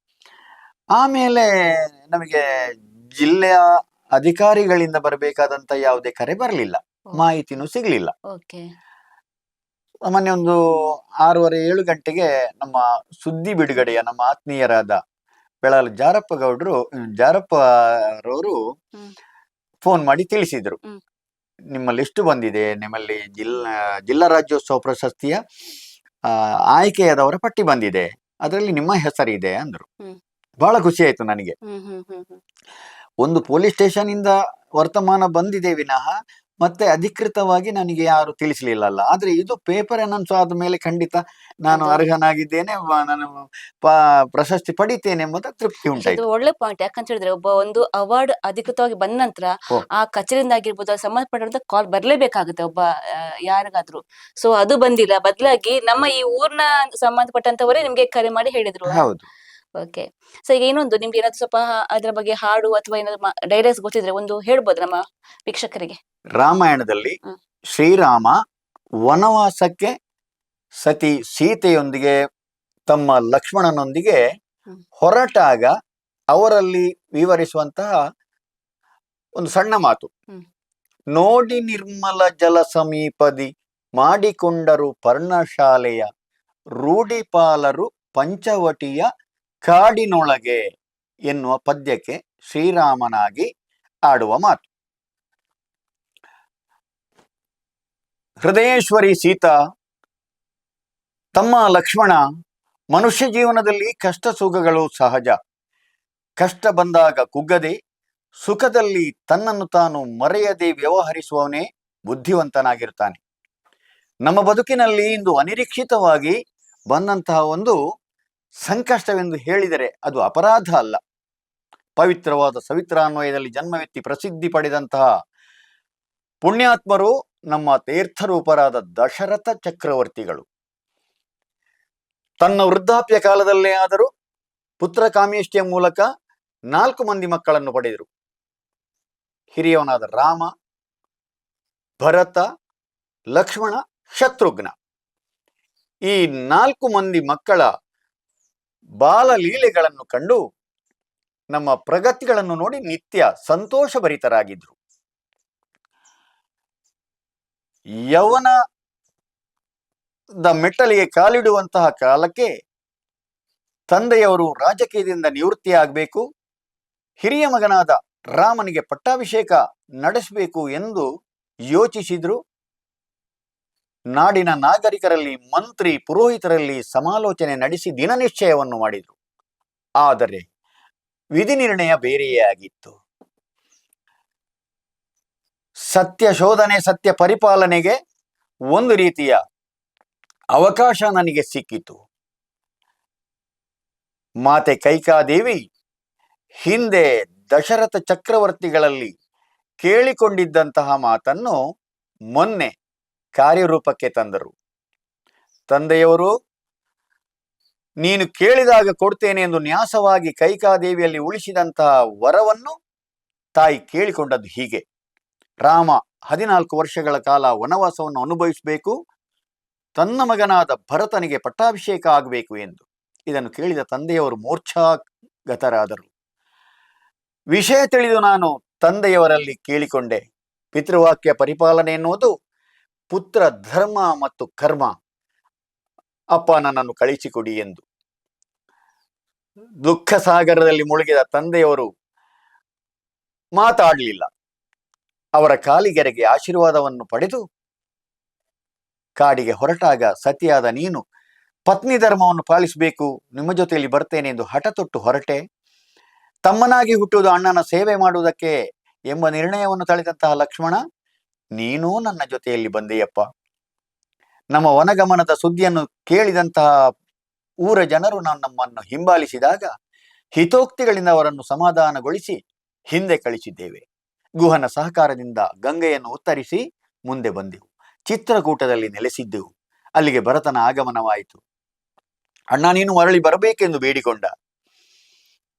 ಆಮೇಲೆ ನಮಗೆ ಜಿಲ್ಲೆಯ ಅಧಿಕಾರಿಗಳಿಂದ ಬರಬೇಕಾದಂತ ಯಾವುದೇ ಕರೆ ಬರಲಿಲ್ಲ. ಮಾಹಿತಿನೂ ಸಿಗ್ಲಿಲ್ಲ. ಓಕೆ. ಮೊನ್ನೆ ಒಂದು ಆರೂವರೆ ಏಳು ಗಂಟೆಗೆ ನಮ್ಮ ಸುದ್ದಿ ಬಿಡುಗಡೆಯ ನಮ್ಮ ಆತ್ಮೀಯರಾದ ಬೆಳಲ್ ಜಾರಪ್ಪ ಗೌಡ್ರು ಜಾರಪ್ಪ ರವರು ಫೋನ್ ಮಾಡಿ ತಿಳಿಸಿದ್ರು. ನಿಮ್ಮ ನಿಮ್ಮಲ್ಲಿ ಎಷ್ಟು ಬಂದಿದೆ? ನಿಮ್ಮಲ್ಲಿ ಜಿಲ್ಲಾ ಜಿಲ್ಲಾ ರಾಜ್ಯೋತ್ಸವ ಪ್ರಶಸ್ತಿಯ ಆಯ್ಕೆಯಾದವರ ಪಟ್ಟಿ ಬಂದಿದೆ. ಅದರಲ್ಲಿ ನಿಮ್ಮ ಹೆಸರಿದೆ ಅಂದ್ರು. ಬಹಳ ಖುಷಿ ಆಯ್ತು ನನಗೆ. ಒಂದು ಪೊಲೀಸ್ ಸ್ಟೇಷನ್ ಇಂದ ವರ್ತಮಾನ ಬಂದಿದೆ ವಿನಃ ಮತ್ತೆ ಅಧಿಕೃತವಾಗಿ ನನಗೆ ಯಾರು ತಿಳಿಸ್ಲಿಲ್ಲಲ್ಲ. ಆದ್ರೆ ಇದು ಪೇಪರ್ ಅನೌನ್ಸ್ ಆದ ಮೇಲೆ ಖಂಡಿತ ನಾನು ಅರ್ಹನಾಗಿದ್ದೇನೆ ನಾನು ಪ್ರಶಸ್ತಿ ಪಡಿತೇನೆ ಎಂಬುದು ತೃಪ್ತಿ ಉಂಟು ಉಂಟಾಯ್ತು. ಒಳ್ಳೆ ಪಾಯಿಂಟ್ ಯಾಕಂತ ಹೇಳಿದ್ರೆ ಒಬ್ಬ ಒಂದು ಅವಾರ್ಡ್ ಅಧಿಕೃತವಾಗಿ ಬಂದ ನಂತರ ಆ ಕಚೇರಿಯಿಂದ ಆಗಿರ್ಬೋದು ಸಂಬಂಧಪಟ್ಟಂತ ಕಾಲ್ ಬರಲೇಬೇಕಾಗುತ್ತೆ ಒಬ್ಬ ಯಾರಿಗಾದ್ರು ಯಾರಿಗಾದ್ರೂ. ಸೊ ಅದು ಬಂದಿಲ್ಲ. ಬದಲಾಗಿ ನಮ್ಮ ಈ ಊರ್ನ ಸಂಬಂಧಪಟ್ಟಂತವರೇ ನಿಮ್ಗೆ ಕರೆ ಮಾಡಿ ಹೇಳಿದ್ರು. ಹೌದು. ಓಕೆ ಸೊ ಈಗ ಇನ್ನೊಂದು ನಿಮ್ಗೆ ಏನಾದ್ರು ಸ್ವಲ್ಪ ಅದ್ರ ಬಗ್ಗೆ ಹಾಡು ಅಥವಾ ಏನಾದ್ರು ಡೈರೆಕ್ಟ್ ಗೊತ್ತಿದ್ರೆ ಒಂದು ಹೇಳ್ಬೋದು ನಮ್ಮ ವೀಕ್ಷಕರಿಗೆ. ರಾಮಾಯಣದಲ್ಲಿ ಶ್ರೀರಾಮ ವನವಾಸಕ್ಕೆ ಸತಿ ಸೀತೆಯೊಂದಿಗೆ ತಮ್ಮ ಲಕ್ಷ್ಮಣನೊಂದಿಗೆ ಹೊರಟಾಗ ಅವರಲ್ಲಿ ವಿವರಿಸುವಂತಹ ಒಂದು ಸಣ್ಣ ಮಾತು. ನೋಡಿ ನಿರ್ಮಲ ಜಲ ಸಮೀಪದಿ ಮಾಡಿಕೊಂಡರು ಪರ್ಣಶಾಲೆಯ ರೂಢಿಪಾಲರು ಪಂಚವಟಿಯ ಕಾಡಿನೊಳಗೆ ಎನ್ನುವ ಪದ್ಯಕ್ಕೆ ಶ್ರೀರಾಮನಾಗಿ ಆಡುವ ಮಾತು. ಹೃದಯೇಶ್ವರಿ ಸೀತಾ, ತಮ್ಮ ಲಕ್ಷ್ಮಣ, ಮನುಷ್ಯ ಜೀವನದಲ್ಲಿ ಕಷ್ಟ ಸುಖಗಳು ಸಹಜ. ಕಷ್ಟ ಬಂದಾಗ ಕುಗ್ಗದೆ, ಸುಖದಲ್ಲಿ ತನ್ನನ್ನು ತಾನು ಮರೆಯದೆ ವ್ಯವಹರಿಸುವವನೇ ಬುದ್ಧಿವಂತನಾಗಿರ್ತಾನೆ. ನಮ್ಮ ಬದುಕಿನಲ್ಲಿ ಇಂದು ಅನಿರೀಕ್ಷಿತವಾಗಿ ಬಂದಂತಹ ಒಂದು ಸಂಕಷ್ಟವೆಂದು ಹೇಳಿದರೆ ಅದು ಅಪರಾಧ ಅಲ್ಲ. ಪವಿತ್ರವಾದ ಸವಿತ್ರಾನ್ವಯದಲ್ಲಿ ಜನ್ಮವೆತ್ತಿ ಪ್ರಸಿದ್ಧಿ ಪಡೆದಂತಹ ಪುಣ್ಯಾತ್ಮರು ನಮ್ಮ ತೀರ್ಥರೂಪರಾದ ದಶರಥ ಚಕ್ರವರ್ತಿಗಳು. ತನ್ನ ವೃದ್ಧಾಪ್ಯ ಕಾಲದಲ್ಲೇ ಆದರೂ ಪುತ್ರ ಕಾಮೇಷ್ಟಿಯ ಮೂಲಕ ನಾಲ್ಕು ಮಂದಿ ಮಕ್ಕಳನ್ನು ಪಡೆದರು. ಹಿರಿಯವನಾದ ರಾಮ, ಭರತ, ಲಕ್ಷ್ಮಣ, ಶತ್ರುಘ್ನ. ಈ ನಾಲ್ಕು ಮಂದಿ ಮಕ್ಕಳ ಬಾಲಲೀಲೆಗಳನ್ನು ಕಂಡು ನಮ್ಮ ಪ್ರಗತಿಗಳನ್ನು ನೋಡಿ ನಿತ್ಯ ಸಂತೋಷಭರಿತರಾಗಿದ್ರು. ಯವನ ದ ಮೆಟ್ಟಲಿಗೆ ಕಾಲಿಡುವಂತಹ ಕಾಲಕ್ಕೆ ತಂದೆಯವರು ರಾಜಕೀಯದಿಂದ ನಿವೃತ್ತಿಯಾಗಬೇಕು, ಹಿರಿಯ ಮಗನಾದ ರಾಮನಿಗೆ ಪಟ್ಟಾಭಿಷೇಕ ನಡೆಸಬೇಕು ಎಂದು ಯೋಚಿಸಿದ್ರು. ನಾಡಿನ ನಾಗರಿಕರಲ್ಲಿ, ಮಂತ್ರಿ, ಪುರೋಹಿತರಲ್ಲಿ ಸಮಾಲೋಚನೆ ನಡೆಸಿ ದಿನನಿಶ್ಚಯವನ್ನು ಮಾಡಿದರು. ಆದರೆ ವಿಧಿ ನಿರ್ಣಯ ಬೇರೆಯೇ ಆಗಿತ್ತು. ಸತ್ಯ ಶೋಧನೆ, ಸತ್ಯ ಪರಿಪಾಲನೆಗೆ ಒಂದು ರೀತಿಯ ಅವಕಾಶ ನನಗೆ ಸಿಕ್ಕಿತು. ಮಾತೆ ಕೈಕಾದೇವಿ ಹಿಂದೆ ದಶರಥ ಚಕ್ರವರ್ತಿಗಳಲ್ಲಿ ಕೇಳಿಕೊಂಡಿದ್ದಂತಹ ಮಾತನ್ನು ಮೊನ್ನೆ ಕಾರ್ಯರೂಪಕ್ಕೆ ತಂದರು. ತಂದೆಯವರು, ನೀನು ಕೇಳಿದಾಗ ಕೊಡ್ತೇನೆ ಎಂದು ನ್ಯಾಸವಾಗಿ ಕೈಕಾದೇವಿಯಲ್ಲಿ ಉಳಿಸಿದಂತಹ ವರವನ್ನು ತಾಯಿ ಕೇಳಿಕೊಂಡದ್ದು ಹೀಗೆ. ರಾಮ ಹದಿನಾಲ್ಕು ವರ್ಷಗಳ ಕಾಲ ವನವಾಸವನ್ನು ಅನುಭವಿಸಬೇಕು, ತನ್ನ ಮಗನಾದ ಭರತನಿಗೆ ಪಟ್ಟಾಭಿಷೇಕ ಆಗಬೇಕು ಎಂದು. ಇದನ್ನು ಕೇಳಿದ ತಂದೆಯವರು ಮೂರ್ಛಾಗತರಾದರು ವಿಷಯ ತಿಳಿದು ನಾನು ತಂದೆಯವರಲ್ಲಿ ಕೇಳಿಕೊಂಡೆ. ಪಿತೃವಾಕ್ಯ ಪರಿಪಾಲನೆ ಎನ್ನುವುದು ಪುತ್ರ ಧರ್ಮ ಮತ್ತು ಕರ್ಮ. ಅಪ್ಪ, ನನ್ನನ್ನು ಕಳಿಸಿಕೊಡಿ ಎಂದು. ದುಃಖ ಸಾಗರದಲ್ಲಿ ಮುಳುಗಿದ ತಂದೆಯವರು ಮಾತಾಡಲಿಲ್ಲ. ಅವರ ಕಾಲಿಗೆರೆಗೆ ಆಶೀರ್ವಾದವನ್ನು ಪಡೆದು ಕಾಡಿಗೆ ಹೊರಟಾಗ, ಸತಿಯಾದ ನೀನು ಪತ್ನಿ ಧರ್ಮವನ್ನು ಪಾಲಿಸಬೇಕು, ನಿಮ್ಮ ಜೊತೆಯಲ್ಲಿ ಬರ್ತೇನೆ ಎಂದು ಹಠ ತೊಟ್ಟು ಹೊರಟೆ. ತಮ್ಮನಾಗಿ ಹುಟ್ಟುವುದು ಅಣ್ಣನ ಸೇವೆ ಮಾಡುವುದಕ್ಕೆ ಎಂಬ ನಿರ್ಣಯವನ್ನು ತಳೆದಂತಹ ಲಕ್ಷ್ಮಣ ನೀನೂ ನನ್ನ ಜೊತೆಯಲ್ಲಿ ಬಂದೆಯಪ್ಪ. ನಮ್ಮ ವನಗಮನದ ಸುದ್ದಿಯನ್ನು ಕೇಳಿದಂತಹ ಊರ ಜನರು ನಾನು ನಮ್ಮನ್ನು ಹಿಂಬಾಲಿಸಿದಾಗ ಹಿತೋಕ್ತಿಗಳಿಂದ ಅವರನ್ನು ಸಮಾಧಾನಗೊಳಿಸಿ ಹಿಂದೆ ಕಳಿಸಿದ್ದೇವೆ. ಗುಹನ ಸಹಕಾರದಿಂದ ಗಂಗೆಯನ್ನು ಉತ್ತರಿಸಿ ಮುಂದೆ ಬಂದೆವು. ಚಿತ್ರಕೂಟದಲ್ಲಿ ನೆಲೆಸಿದ್ದೆವು. ಅಲ್ಲಿಗೆ ಭರತನ ಆಗಮನವಾಯಿತು. ಅಣ್ಣ, ನೀನು ಮರಳಿ ಬರಬೇಕೆಂದು ಬೇಡಿಕೊಂಡ.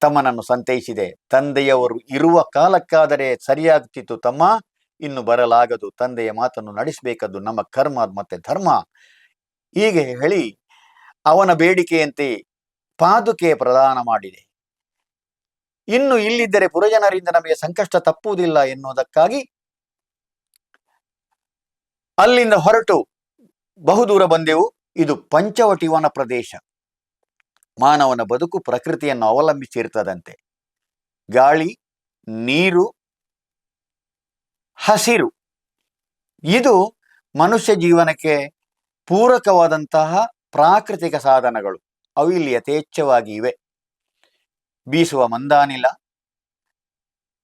ತಮ್ಮನನ್ನು ಸಂತೈಸಿದೆ. ತಂದೆಯವರು ಇರುವ ಕಾಲಕ್ಕಾದರೆ ಸರಿಯಾಗ್ತಿತ್ತು ತಮ್ಮ. ಇನ್ನು ಬರಲಾಗದು, ತಂದೆಯ ಮಾತನ್ನು ನಡೆಸಬೇಕದ್ದು ನಮ್ಮ ಕರ್ಮ ಮತ್ತೆ ಧರ್ಮ. ಹೀಗೆ ಹೇಳಿ ಅವನ ಬೇಡಿಕೆಯಂತೆ ಪಾದುಕೆ ಪ್ರದಾನ ಮಾಡಿದೆ. ಇನ್ನು ಇಲ್ಲಿದ್ದರೆ ಪುರಜನರಿಂದ ನಮಗೆ ಸಂಕಷ್ಟ ತಪ್ಪುವುದಿಲ್ಲ ಎನ್ನುವುದಕ್ಕಾಗಿ ಅಲ್ಲಿಂದ ಹೊರಟು ಬಹುದೂರ ಬಂದೆವು. ಇದು ಪಂಚವಟಿ ವನ ಪ್ರದೇಶ. ಮಾನವನ ಬದುಕು ಪ್ರಕೃತಿಯನ್ನು ಅವಲಂಬಿಸಿರ್ತದಂತೆ ಗಾಳಿ, ನೀರು ಹಸಿರು. ಇದು ಮನುಷ್ಯ ಜೀವನಕ್ಕೆ ಪೂರಕವಾದಂತಹ ಪ್ರಾಕೃತಿಕ ಸಾಧನಗಳು. ಅವು ಇಲ್ಲಿ ಯಥೇಚ್ಛವಾಗಿ ಇವೆ ಬೀಸುವ ಮಂದಾನಿಲ,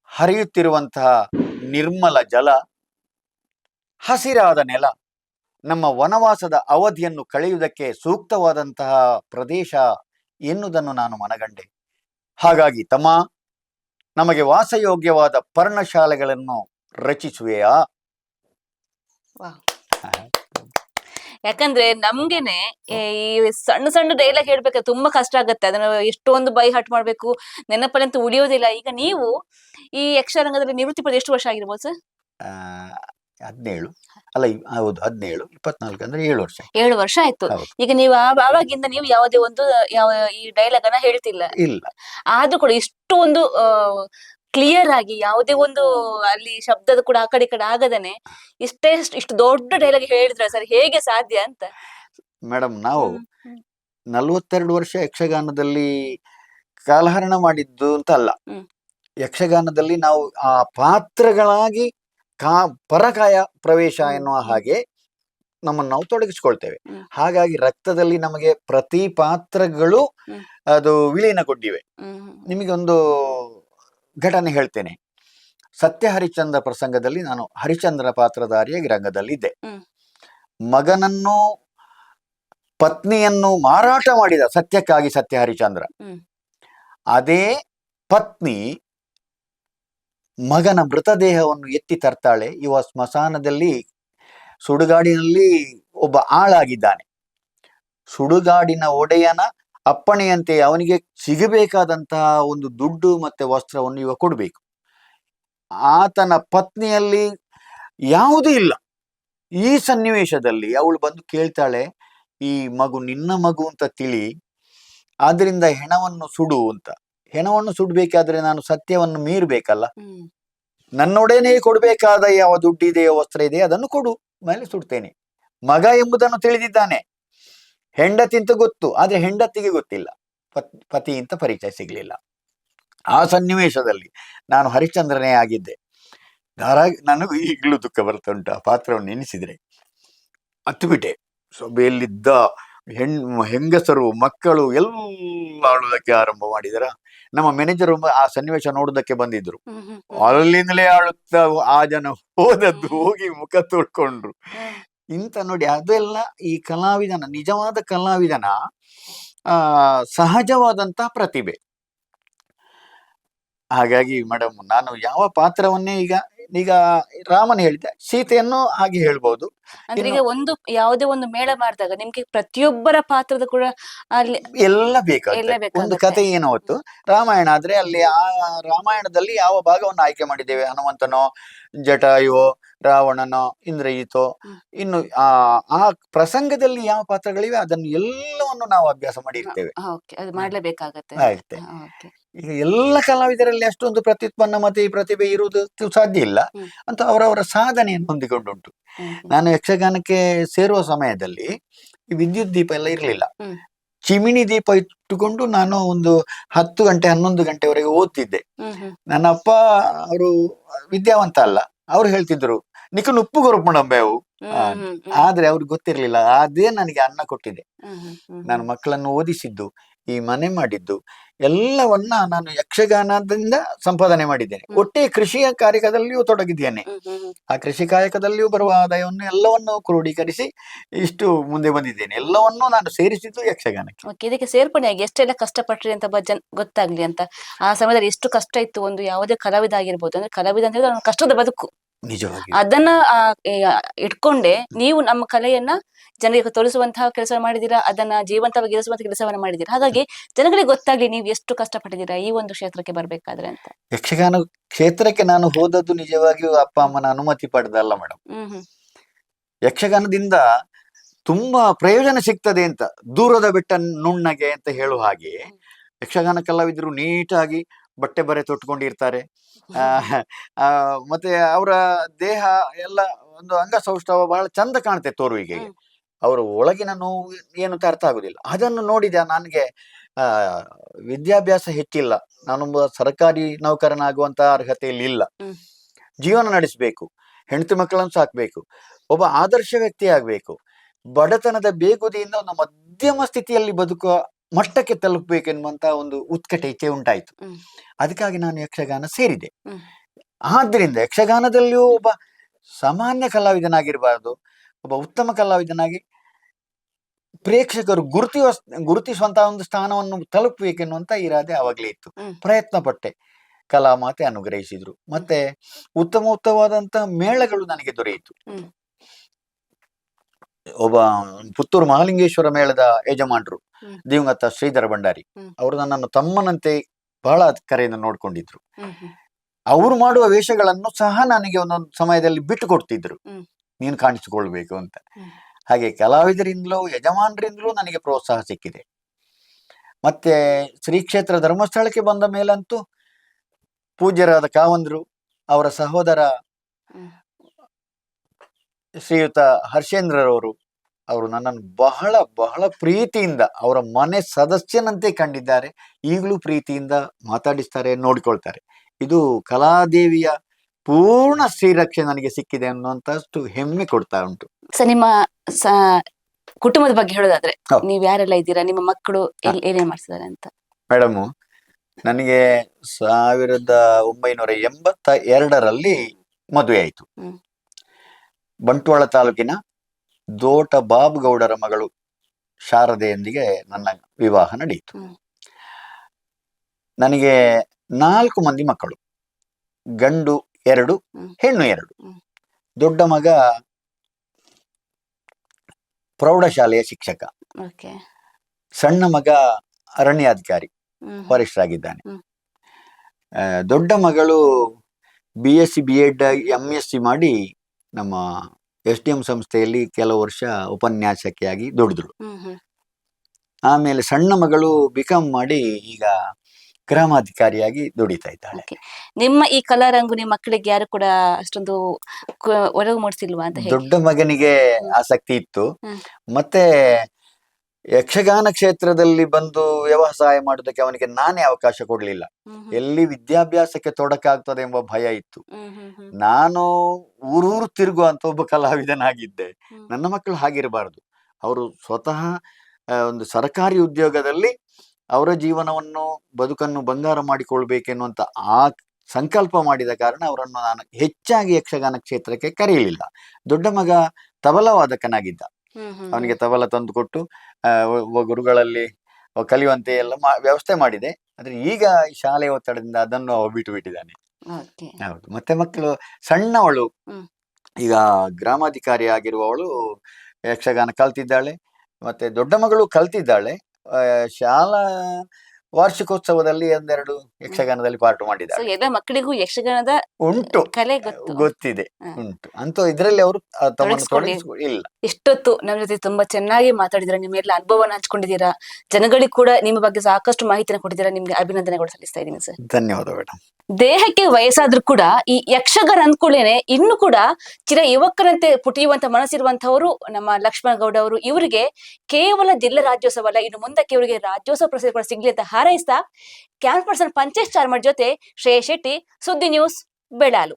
ಹರಿಯುತ್ತಿರುವಂತಹ ನಿರ್ಮಲ ಜಲ, ಹಸಿರಾದ ನೆಲ, ನಮ್ಮ ವನವಾಸದ ಅವಧಿಯನ್ನು ಕಳೆಯುವುದಕ್ಕೆ ಸೂಕ್ತವಾದಂತಹ ಪ್ರದೇಶ ಎನ್ನುವುದನ್ನು ನಾನು ಮನಗಂಡೆ. ಹಾಗಾಗಿ ತಮ್ಮ, ನಮಗೆ ವಾಸಯೋಗ್ಯವಾದ ಪರ್ಣಶಾಲೆಗಳನ್ನು ರಚಿಸುವೆಯಾ? ಯಾಕಂದ್ರೆ ನಮ್ಗೆನೆ ಈ ಸಣ್ಣ ಸಣ್ಣ ಡೈಲಾಗ್ ಹೇಳ್ಬೇಕಾದ್ರೆ ತುಂಬಾ ಕಷ್ಟ ಆಗತ್ತೆ. ಅದನ್ನ ಎಷ್ಟೊಂದು ಬೈ ಹಟ್ ಮಾಡ್ಬೇಕು ನೆನಪಲ್ಲಂತೂ ಉಳಿಯೋದಿಲ್ಲ. ಈಗ ನೀವು ಈ ಯಕ್ಷರಂಗದಲ್ಲಿ ನಿವೃತ್ತಿ ಪಡೆದು ಎಷ್ಟು ವರ್ಷ ಆಗಿರ್ಬೋದು ಸರ್? ಹದಿನೇಳು. ಅಲ್ಲ ಹೌದು ಹದಿನೇಳು. ಇಪ್ಪತ್ನಾಲ್ಕು ಅಂದ್ರೆ ಏಳು ವರ್ಷ. ಏಳು ವರ್ಷ ಆಯ್ತು. ಈಗ ನೀವು ಅವಾಗಿಂದ ಆವಾಗಿಂದ ನೀವು ಯಾವುದೇ ಒಂದು ಯಾವ ಈ ಡೈಲಾಗ್ ಅನ್ನ ಹೇಳ್ತಿಲ್ಲ. ಇಲ್ಲ. ಆದ್ರೂ ಕೂಡ ಇಷ್ಟು ಒಂದು ಕ್ಲಿಯರ್ ಆಗಿ ಯಾವುದೇ ಒಂದು ಅಲ್ಲಿ ಶಬ್ದದ ಕೂಡ ಆ ಕಡೆ ಈ ಕಡೆ ಆಗದೇನೆ ಇಷ್ಟೇ ಇಷ್ಟು ದೊಡ್ಡ ಡೈಲಾಗ್ ಹೇಳಿದ್ರ ಸರ್ ಹೇಗೆ ಸಾಧ್ಯ ಅಂತ? ಮೇಡಮ್ ನಾವು ನಲ್ವತ್ತೆರಡು ವರ್ಷ ಯಕ್ಷಗಾನದಲ್ಲಿ ಕಾಲಹರಣ ಮಾಡಿದ್ದು ಅಂತ ಅಲ್ಲ. ಯಕ್ಷಗಾನದಲ್ಲಿ ನಾವು ಆ ಪಾತ್ರಗಳಾಗಿ ಕಾ ಪರಕಾಯ ಪ್ರವೇಶ ಎನ್ನುವ ಹಾಗೆ ನಮ್ಮನ್ನು ನಾವು ತೊಡಗಿಸ್ಕೊಳ್ತೇವೆ. ಹಾಗಾಗಿ ರಕ್ತದಲ್ಲಿ ನಮಗೆ ಪ್ರತಿ ಪಾತ್ರಗಳು ಅದು ವಿಲೀನಗೊಂಡಿವೆ ನಿಮಗೆ ಒಂದು ಘಟನೆ ಹೇಳ್ತೇನೆ. ಸತ್ಯ ಹರಿಚಂದ್ರ ಪ್ರಸಂಗದಲ್ಲಿ ನಾನು ಹರಿಚಂದ್ರ ಪಾತ್ರಧಾರಿಯಾಗಿ ರಂಗದಲ್ಲಿದ್ದೆ. ಮಗನನ್ನು ಪತ್ನಿಯನ್ನು ಮಾರಾಟ ಮಾಡಿದ ಸತ್ಯಕ್ಕಾಗಿ ಸತ್ಯ ಹರಿಚಂದ್ರ. ಅದೇ ಪತ್ನಿ ಮಗನ ಮೃತದೇಹವನ್ನು ಎತ್ತಿ ತರ್ತಾಳೆ. ಇವ ಸ್ಮಶಾನದಲ್ಲಿ ಸುಡುಗಾಡಿನಲ್ಲಿ ಒಬ್ಬ ಆಳಾಗಿದ್ದಾನೆ. ಸುಡುಗಾಡಿನ ಒಡೆಯನ ಅಪ್ಪಣೆಯಂತೆ ಅವನಿಗೆ ಸಿಗಬೇಕಾದಂತಹ ಒಂದು ದುಡ್ಡು ಮತ್ತೆ ವಸ್ತ್ರವನ್ನು ಇವ ಕೊಡಬೇಕು. ಆತನ ಪತ್ನಿಯಲ್ಲಿ ಯಾವುದೂ ಇಲ್ಲ. ಈ ಸನ್ನಿವೇಶದಲ್ಲಿ ಅವಳು ಬಂದು ಕೇಳ್ತಾಳೆ ಈ ಮಗು ನಿನ್ನ ಮಗು ಅಂತ ತಿಳಿ ಆದ್ರಿಂದ ಹೆಣವನ್ನು ಸುಡು ಅಂತ. ಹೆಣವನ್ನು ಸುಡ್ಬೇಕಾದ್ರೆ ನಾನು ಸತ್ಯವನ್ನು ಮೀರ್ಬೇಕಲ್ಲ. ನನ್ನೊಡನೆ ಕೊಡಬೇಕಾದ ಯಾವ ದುಡ್ಡಿದೆಯೋ ವಸ್ತ್ರ ಇದೆಯೋ ಅದನ್ನು ಕೊಡು. ಮೇಲೆ ಸುಡ್ತೇನೆ. ಮಗ ಎಂಬುದನ್ನು ತಿಳಿದಿದ್ದಾನೆ. ಹೆಂಡತಿ ಅಂತ ಗೊತ್ತು ಆದ್ರೆ ಹೆಂಡತಿಗೆ ಗೊತ್ತಿಲ್ಲ. ಪತ್- ಪತಿ ಅಂತ ಪರಿಚಯ ಸಿಗ್ಲಿಲ್ಲ. ಆ ಸನ್ನಿವೇಶದಲ್ಲಿ ನಾನು ಹರಿಶ್ಚಂದ್ರನೇ ಆಗಿದ್ದೆ. ಧಾರಾ ನನಗೂ ಈಗಲೂ ದುಃಖ ಬರ್ತುಂಟು ಆ ಪಾತ್ರವನ್ನು ನೆನೆಸಿದ್ರೆ ಹತ್ತು ಬಿಟ್ಟೆ ಸಭೆಯಲ್ಲಿದ್ದ ಹೆಣ್ ಹೆಂಗಸರು ಮಕ್ಕಳು ಎಲ್ಲ ಆಳುವುದಕ್ಕೆ ಆರಂಭ ಮಾಡಿದರ. ನಮ್ಮ ಮ್ಯಾನೇಜರ್ ಆ ಸನ್ನಿವೇಶ ನೋಡೋದಕ್ಕೆ ಬಂದಿದ್ರು. ಅಲ್ಲಿಂದಲೇ ಆಳುತ್ತಾ ಆ ಜನ ಹೋದದ್ದು ಹೋಗಿ ಮುಖ ತೊಳ್ಕೊಂಡ್ರು. ಹ್ಮ್. ಇಂಥ ನೋಡಿ ಅದೆಲ್ಲ ಈ ಕಲಾವಿದನ ನಿಜವಾದ ಕಲಾವಿದನ ಆ ಸಹಜವಾದಂತಹ ಪ್ರತಿಭೆ. ಹಾಗಾಗಿ ಮೇಡಮ್ ನಾನು ಯಾವ ಪಾತ್ರವನ್ನೇ ಈಗ ಈಗ ರಾಮನ್ ಹೇಳಿದೆ ಸೀತೆಯನ್ನು ಹಾಗೆ ಹೇಳ್ಬಹುದು ಅಂದ್ರೆ ಈಗ ಒಂದು ಯಾವುದೇ ಒಂದು ಮೇಳ ಮಾಡಿದಾಗ ನಿಮ್ಗೆ ಪ್ರತಿಯೊಬ್ಬರ ಪಾತ್ರದ ಕೂಡ ಅಲ್ಲಿ ಎಲ್ಲ ಬೇಕಾಗುತ್ತೆ. ಒಂದು ಕತೆ ಏನು ಹೊತ್ತು ರಾಮಾಯಣ ಆದ್ರೆ ಅಲ್ಲಿ ಆ ರಾಮಾಯಣದಲ್ಲಿ ಯಾವ ಭಾಗವನ್ನು ಆಯ್ಕೆ ಮಾಡಿದ್ದೇವೆ? ಹನುಮಂತನೋ ಜಟಾಯುವೋ ರಾವಣನೋ ಇಂದ್ರಯಿತೋ? ಇನ್ನು ಆ ಆ ಪ್ರಸಂಗದಲ್ಲಿ ಯಾವ ಪಾತ್ರಗಳಿವೆ? ಅದನ್ನು ಎಲ್ಲವನ್ನು ನಾವು ಅಭ್ಯಾಸ ಮಾಡಿರ್ತೇವೆ. ಮಾಡ್ಲೇಬೇಕಾಗತ್ತೆ. ಈಗ ಎಲ್ಲ ಕಲಾವಿದರಲ್ಲಿ ಅಷ್ಟೊಂದು ಪ್ರತ್ಯುತ್ಪನ್ನ ಮತ್ತೆ ಈ ಪ್ರತಿಭೆ ಇರುವುದಕ್ಕೆ ಸಾಧ್ಯ ಇಲ್ಲ. ಅಂತ ಅವರವರ ಸಾಧನೆಯನ್ನು ಹೊಂದಿಕೊಂಡುಂಟು. ನಾನು ಯಕ್ಷಗಾನಕ್ಕೆ ಸೇರುವ ಸಮಯದಲ್ಲಿ ಈ ವಿದ್ಯುತ್ ದೀಪ ಎಲ್ಲ ಇರಲಿಲ್ಲ. ಚಿಮಿಣಿ ದೀಪ ಇಟ್ಟುಕೊಂಡು ನಾನು ಒಂದು ಹತ್ತು ಗಂಟೆ ಹನ್ನೊಂದು ಗಂಟೆವರೆಗೆ ಓದ್ತಿದ್ದೆ. ನನ್ನ ಅಪ್ಪ ಅವರು ವಿದ್ಯಾವಂತ ಅಲ್ಲ. ಅವ್ರು ಹೇಳ್ತಿದ್ರು ನಿಖನ್ ಉಪ್ಪು ಕೊರಪಣಂಬೆವು. ಆದ್ರೆ ಅವ್ರಿಗೆ ಗೊತ್ತಿರ್ಲಿಲ್ಲ. ಅದೇ ನನಗೆ ಅನ್ನ ಕೊಟ್ಟಿದೆ. ನಾನು ಮಕ್ಕಳನ್ನು ಓದಿಸಿದ್ದು. ಈ ಮನೆ ಮಾಡಿದ್ದು. ಎಲ್ಲವನ್ನ ನಾನು ಯಕ್ಷಗಾನದಿಂದ ಸಂಪಾದನೆ ಮಾಡಿದ್ದೇನೆ. ಒಟ್ಟಿಗೆ ಒಟ್ಟೆ ಕೃಷಿಯ ಕಾರ್ಯದಲ್ಲಿಯೂ ತೊಡಗಿದ್ದೇನೆ. ಆ ಕೃಷಿ ಕಾಯಕದಲ್ಲಿಯೂ ಬರುವ ಆದಾಯವನ್ನು ಎಲ್ಲವನ್ನು ಕ್ರೋಢೀಕರಿಸಿ ಇಷ್ಟು ಮುಂದೆ ಬಂದಿದ್ದೇನೆ. ಎಲ್ಲವನ್ನೂ ನಾನು ಸೇರಿಸಿದ್ದು ಯಕ್ಷಗಾನಕ್ಕೆ. ಇದಕ್ಕೆ ಸೇರ್ಪಡೆಯಾಗಿ ಎಷ್ಟೆಲ್ಲ ಕಷ್ಟಪಟ್ರಿ ಅಂತ ಭಜನ್ ಗೊತ್ತಾಗ್ಲಿ ಅಂತ. ಆ ಸಮಯದಲ್ಲಿ ಎಷ್ಟು ಕಷ್ಟ ಇತ್ತು ಒಂದು ಯಾವುದೇ ಕಲಾವಿದ ಆಗಿರ್ಬೋದು ಅಂದ್ರೆ ಕಲಾವಿದ ಅಂತ ಹೇಳಿದ್ರೆ ಅವ್ನ ಕಷ್ಟದ ಬದುಕು. ನಿಜವಾಗಿ ಅದನ್ನ ಇಟ್ಕೊಂಡೆ ನೀವು ನಮ್ಮ ಕಲೆಯನ್ನ ಜನರಿಗೆ ತೋರಿಸುವಂತಹ ಕೆಲಸ ಮಾಡಿದೀರಾ ಅದನ್ನ ಜೀವಂತವಾಗಿ ಇರಿಸುವಂತಹ ಕೆಲಸವನ್ನ ಮಾಡಿದೀರಾ. ಹಾಗಾಗಿ ಜನಗಳಿಗೆ ಗೊತ್ತಾಗ್ಲಿ ನೀವು ಎಷ್ಟು ಕಷ್ಟಪಟ್ಟಿದ್ದೀರಾ ಈ ಒಂದು ಕ್ಷೇತ್ರಕ್ಕೆ ಬರ್ಬೇಕಾದ್ರೆ ಅಂತ. ಯಕ್ಷಗಾನ ಕ್ಷೇತ್ರಕ್ಕೆ ನಾನು ಹೋದದ್ದು ನಿಜವಾಗಿಯೂ ಅಪ್ಪ ಅಮ್ಮನ ಅನುಮತಿ ಪಡೆದಲ್ಲ ಮೇಡಮ್ ಯಕ್ಷಗಾನದಿಂದ ತುಂಬಾ ಪ್ರಯೋಜನ ಸಿಗ್ತದೆ ಅಂತ ದೂರದ ಬೆಟ್ಟ ನುಣ್ಣಗೆ ಅಂತ ಹೇಳುವ ಹಾಗೆ ಯಕ್ಷಗಾನ ಕಲಾವಿದರು ನೀಟಾಗಿ ಬಟ್ಟೆ ಬರೆ ತೊಟ್ಕೊಂಡಿರ್ತಾರೆ. ಮತ್ತೆ ಅವರ ದೇಹ ಎಲ್ಲ ಒಂದು ಅಂಗಸೌಷ್ಠವ ಬಹಳ ಚಂದ ಕಾಣುತ್ತೆ ತೋರುವಿಗೆ. ಅವರ ಒಳಗಿನ ನೋವು ಏನು ಅಂತ ಅರ್ಥ ಆಗುದಿಲ್ಲ. ಅದನ್ನು ನೋಡಿದ ನನಗೆ ಆ ವಿದ್ಯಾಭ್ಯಾಸ ಹೆಚ್ಚಿಲ್ಲ. ನಾನು ಸರ್ಕಾರಿ ನೌಕರನಾಗುವಂತ ಅರ್ಹತೆಯಲ್ಲಿ ಇಲ್ಲ. ಜೀವನ ನಡೆಸಬೇಕು. ಹೆಂಡತಿ ಮಕ್ಕಳನ್ನು ಸಾಕ್ಬೇಕು. ಒಬ್ಬ ಆದರ್ಶ ವ್ಯಕ್ತಿ ಆಗ್ಬೇಕು. ಬಡತನದ ಬೇಗುದಿಯಿಂದ ಒಂದು ಮಧ್ಯಮ ಸ್ಥಿತಿಯಲ್ಲಿ ಬದುಕುವ ಮಟ್ಟಕ್ಕೆ ತಲುಪಬೇಕೆನ್ನುವಂತ ಒಂದು ಉತ್ಕಟ ಇಚ್ಛೆ ಉಂಟಾಯಿತು. ಅದಕ್ಕಾಗಿ ನಾನು ಯಕ್ಷಗಾನ ಸೇರಿದೆ. ಆದ್ದರಿಂದ ಆದ್ರಿಂದ ಯಕ್ಷಗಾನದಲ್ಲಿಯೂ ಒಬ್ಬ ಸಾಮಾನ್ಯ ಕಲಾವಿದನಾಗಿರಬಾರದು ಒಬ್ಬ ಉತ್ತಮ ಕಲಾವಿದನಾಗಿ ಪ್ರೇಕ್ಷಕರು ಗುರುತಿ ಗುರುತಿಸುವಂತಹ ಒಂದು ಸ್ಥಾನವನ್ನು ತಲುಪಬೇಕೆನ್ನುವಂತ ಇರಾದೆ ಆವಾಗಲೇ ಇತ್ತು. ಪ್ರಯತ್ನ ಪಟ್ಟೆ ಕಲಾಮಾತೆ ಅನುಗ್ರಹಿಸಿದ್ರು. ಮತ್ತೆ ಉತ್ತಮ ಉತ್ತಮವಾದಂತಹ ಮೇಳಗಳು ನನಗೆ ದೊರೆಯಿತು. ಒಬ್ಬ ಪುತ್ತೂರು ಮಹಾಲಿಂಗೇಶ್ವರ ಮೇಳದ ಯಜಮಾನರು ದಿವಂಗತ ಶ್ರೀಧರ ಭಂಡಾರಿ. ಅವರು ನನ್ನನ್ನು ತಮ್ಮನಂತೆ ಬಹಳ ಕರೆಯನ್ನು ನೋಡ್ಕೊಂಡಿದ್ರು. ಅವರು ಮಾಡುವ ವೇಷಗಳನ್ನು ಸಹ ನನಗೆ ಒಂದೊಂದು ಸಮಯದಲ್ಲಿ ಬಿಟ್ಟು ಕೊಡ್ತಿದ್ರು. ನೀನು ಕಾಣಿಸಿಕೊಳ್ಬೇಕು ಅಂತ. ಹಾಗೆ ಕಲಾವಿದರಿಂದಲೂ ಯಜಮಾನರಿಂದಲೂ ನನಗೆ ಪ್ರೋತ್ಸಾಹ ಸಿಕ್ಕಿದೆ. ಮತ್ತೆ ಶ್ರೀ ಕ್ಷೇತ್ರ ಧರ್ಮಸ್ಥಳಕ್ಕೆ ಬಂದ ಮೇಲಂತೂ ಪೂಜ್ಯರಾದ ಕಾವಂದ್ರು ಅವರ ಸಹೋದರ. ಶ್ರೀಯುತ ಹರ್ಷೇಂದ್ರರವರು ಅವರು ನನ್ನನ್ನು ಬಹಳ ಬಹಳ ಪ್ರೀತಿಯಿಂದ ಅವರ ಮನೆ ಸದಸ್ಯನಂತೆ ಕಂಡಿದ್ದಾರೆ. ಈಗಲೂ ಪ್ರೀತಿಯಿಂದ ಮಾತಾಡಿಸ್ತಾರೆ ನೋಡಿಕೊಳ್ತಾರೆ. ಇದು ಕಲಾದೇವಿಯ ಪೂರ್ಣ ಶ್ರೀರಕ್ಷೆ ನನಗೆ ಸಿಕ್ಕಿದೆ ಅನ್ನುವಂತಷ್ಟು ಹೆಮ್ಮೆ ಕೊಡ್ತಾ ಉಂಟು. ಸೊ ನಿಮ್ಮ ಕುಟುಂಬದ ಬಗ್ಗೆ ಹೇಳೋದಾದ್ರೆ ನೀವು ಯಾರೆಲ್ಲ ಇದ್ದೀರಾ? ನಿಮ್ಮ ಮಕ್ಕಳು ಏನೇ ಏನೇನ್ ಮಾಡ್ತಿದ್ದಾರೆ ಅಂತ? ಮೇಡಮ್ ನನಗೆ ಸಾವಿರದ ಒಂಬೈನೂರ ಎಂಬತ್ತ ಎರಡರಲ್ಲಿ ಮದುವೆ ಆಯಿತು. ಬಂಟ್ವಾಳ ತಾಲೂಕಿನ ದೋಟ ಬಾಬು ಗೌಡರ ಮಗಳು ಶಾರದೆಯೊಂದಿಗೆ ನನ್ನ ವಿವಾಹ ನಡೆಯಿತು ನನಗೆ ನಾಲ್ಕು ಮಂದಿ ಮಕ್ಕಳು ಗಂಡು ಎರಡು ಹೆಣ್ಣು ಎರಡು. ದೊಡ್ಡ ಮಗ ಪ್ರೌಢಶಾಲೆಯ ಶಿಕ್ಷಕ ಸಣ್ಣ ಮಗ ಅರಣ್ಯಾಧಿಕಾರಿ ಫಾರೆಸ್ಟ್ ಆಗಿದ್ದಾನೆ ದೊಡ್ಡ ಮಗಳು B S C B Ed M S C ಮಾಡಿ ನಮ್ಮ ಎಸ್ ಡಿ ಎಂ ಸಂಸ್ಥೆಯಲ್ಲಿ ಕೆಲವು ವರ್ಷ ಉಪನ್ಯಾಸಕಿಯಾಗಿ ದುಡಿದ್ರು. ಆಮೇಲೆ ಸಣ್ಣ ಮಗಳು ಬಿಕಾಂ ಮಾಡಿ ಈಗ ಗ್ರಾಮಾಧಿಕಾರಿಯಾಗಿ ದುಡಿತಾ ಇದ್ದಾಳೆ. ನಿಮ್ಮ ಈ ಕಲಾರಂಗು ನಿಮ್ಮ ಮಕ್ಕಳಿಗೆ ಯಾರು ಕೂಡ ಅಷ್ಟೊಂದು ಒಳಗು ಮೂಡಿಸಿಲ್ವಾ ಅಂತ ದೊಡ್ಡ ಮಗನಿಗೆ ಆಸಕ್ತಿ ಇತ್ತು. ಮತ್ತೆ ಯಕ್ಷಗಾನ ಕ್ಷೇತ್ರದಲ್ಲಿ ಬಂದು ವ್ಯವಸಾಯ ಮಾಡೋದಕ್ಕೆ ಅವನಿಗೆ ನಾನೇ ಅವಕಾಶ ಕೊಡ್ಲಿಲ್ಲ. ಎಲ್ಲಿ ವಿದ್ಯಾಭ್ಯಾಸಕ್ಕೆ ತೊಡಕಾಗ್ತದೆ ಎಂಬ ಭಯ ಇತ್ತು. ನಾನು ಊರೂರು ತಿರುಗುವಂತ ಒಬ್ಬ ಕಲಾವಿದನಾಗಿದ್ದೆ ನನ್ನ ಮಕ್ಕಳು ಹಾಗಿರಬಾರದು ಅವರು ಸ್ವತಃ ಒಂದು ಸರ್ಕಾರಿ ಉದ್ಯೋಗದಲ್ಲಿ ಅವರ ಜೀವನವನ್ನು ಬದುಕನ್ನು ಬಂಗಾರ ಮಾಡಿಕೊಳ್ಬೇಕೆನ್ನುವಂತ ಆ ಸಂಕಲ್ಪ ಮಾಡಿದ ಕಾರಣ ಅವರನ್ನು ನಾನು ಹೆಚ್ಚಾಗಿ ಯಕ್ಷಗಾನ ಕ್ಷೇತ್ರಕ್ಕೆ ಕರೆಯಲಿಲ್ಲ ದೊಡ್ಡ ಮಗ ತಬಲವಾದಕನಾಗಿದ್ದ. ಅವನಿಗೆ ತಬಲ ತಂದು ಕೊಟ್ಟು ಆ, ಗುರುಗಳಲ್ಲಿ ಕಲಿಯುವಂತೆ ಎಲ್ಲ ವ್ಯವಸ್ಥೆ ಮಾಡಿದೆ. ಆದ್ರೆ ಈಗ ಈ ಶಾಲೆಯ ಒತ್ತಡದಿಂದ ಅದನ್ನು ಬಿಟ್ಟು ಬಿಟ್ಟಿದ್ದಾನೆ. ಹೌದು. ಮತ್ತೆ ಮಕ್ಕಳು ಸಣ್ಣವಳು. ಈಗ ಗ್ರಾಮಾಧಿಕಾರಿ ಆಗಿರುವವಳು ಯಕ್ಷಗಾನ ಕಲ್ತಿದ್ದಾಳೆ. ಮತ್ತೆ ದೊಡ್ಡ ಮಗಳು ಕಲ್ತಿದ್ದಾಳೆ. ಶಾಲಾ ವಾರ್ಷಿಕೋತ್ಸವದಲ್ಲಿ ಒಂದೆರಡು ಯಕ್ಷಗಾನದಲ್ಲಿ ಪಾರ್ಟ್ ಮಾಡಿದ್ದಾರೆ. ಮಕ್ಕಳಿಗೂ ಯಕ್ಷಗಾನದ ಉಂಟು. ಕಲೆ ಗೊತ್ತು. ಗೊತ್ತಿದೆ. ಉಂಟು. ಅಂತ ಇದರಲ್ಲಿ ಅವರು ಇಲ್ಲ. ಇಷ್ಟೊತ್ತು ನಮ್ಮ ಜೊತೆ ತುಂಬಾ ಚೆನ್ನಾಗಿ ಮಾತಾಡಿದಿರ ನಿಮ್ಮ ಎಲ್ಲ ಅನುಭವನ ಹಂಚ್ಕೊಂಡಿದ್ದೀರಾ. ಜನಗಳಿಗೆ ಕೂಡ ನಿಮ್ಮ ಬಗ್ಗೆ ಸಾಕಷ್ಟು ಮಾಹಿತಿನ ಕೊಟ್ಟಿದ್ದೀರಾ. ನಿಮ್ಗೆ ಅಭಿನಂದನೆಗಳು ಸಲ್ಲಿಸ್ತಾ ಇದ್ದೀನಿ ಸರ್. ಧನ್ಯವಾದ ಮೇಡಮ್ ದೇಹಕ್ಕೆ ವಯಸ್ಸಾದ್ರೂ ಕೂಡ ಈ ಯಕ್ಷಗಾನ ಅಂದ್ಕೊಳ್ಳೇನೆ, ಇನ್ನು ಕೂಡ ಚಿರ ಯುವಕರಂತೆ ಪುಟಿಯುವಂತ ಮನಸ್ಸಿರುವಂತವರು ನಮ್ಮ ಲಕ್ಷ್ಮಣ ಗೌಡ ಅವರು ಇವರಿಗೆ ಕೇವಲ ಜಿಲ್ಲಾ ರಾಜ್ಯೋತ್ಸವ ಅಲ್ಲ ಇನ್ನು ಮುಂದಕ್ಕೆ ಇವರಿಗೆ ರಾಜ್ಯೋತ್ಸವ ಪ್ರಶಸ್ತಿ ಕೂಡ ಸಿಗ್ಲಿ ಅಂತ ಹಾರೈಸ್ತಾ ಕ್ಯಾನ್ ಪರ್ಸನ್ ಪಂಚೇಶ್ ಚಾರ್ಮಡ್ ಜೊತೆ ಶ್ರೇಯ ಶೆಟ್ಟಿ, ಸುದ್ದಿ ನ್ಯೂಸ್ ಬೆಳಾಲು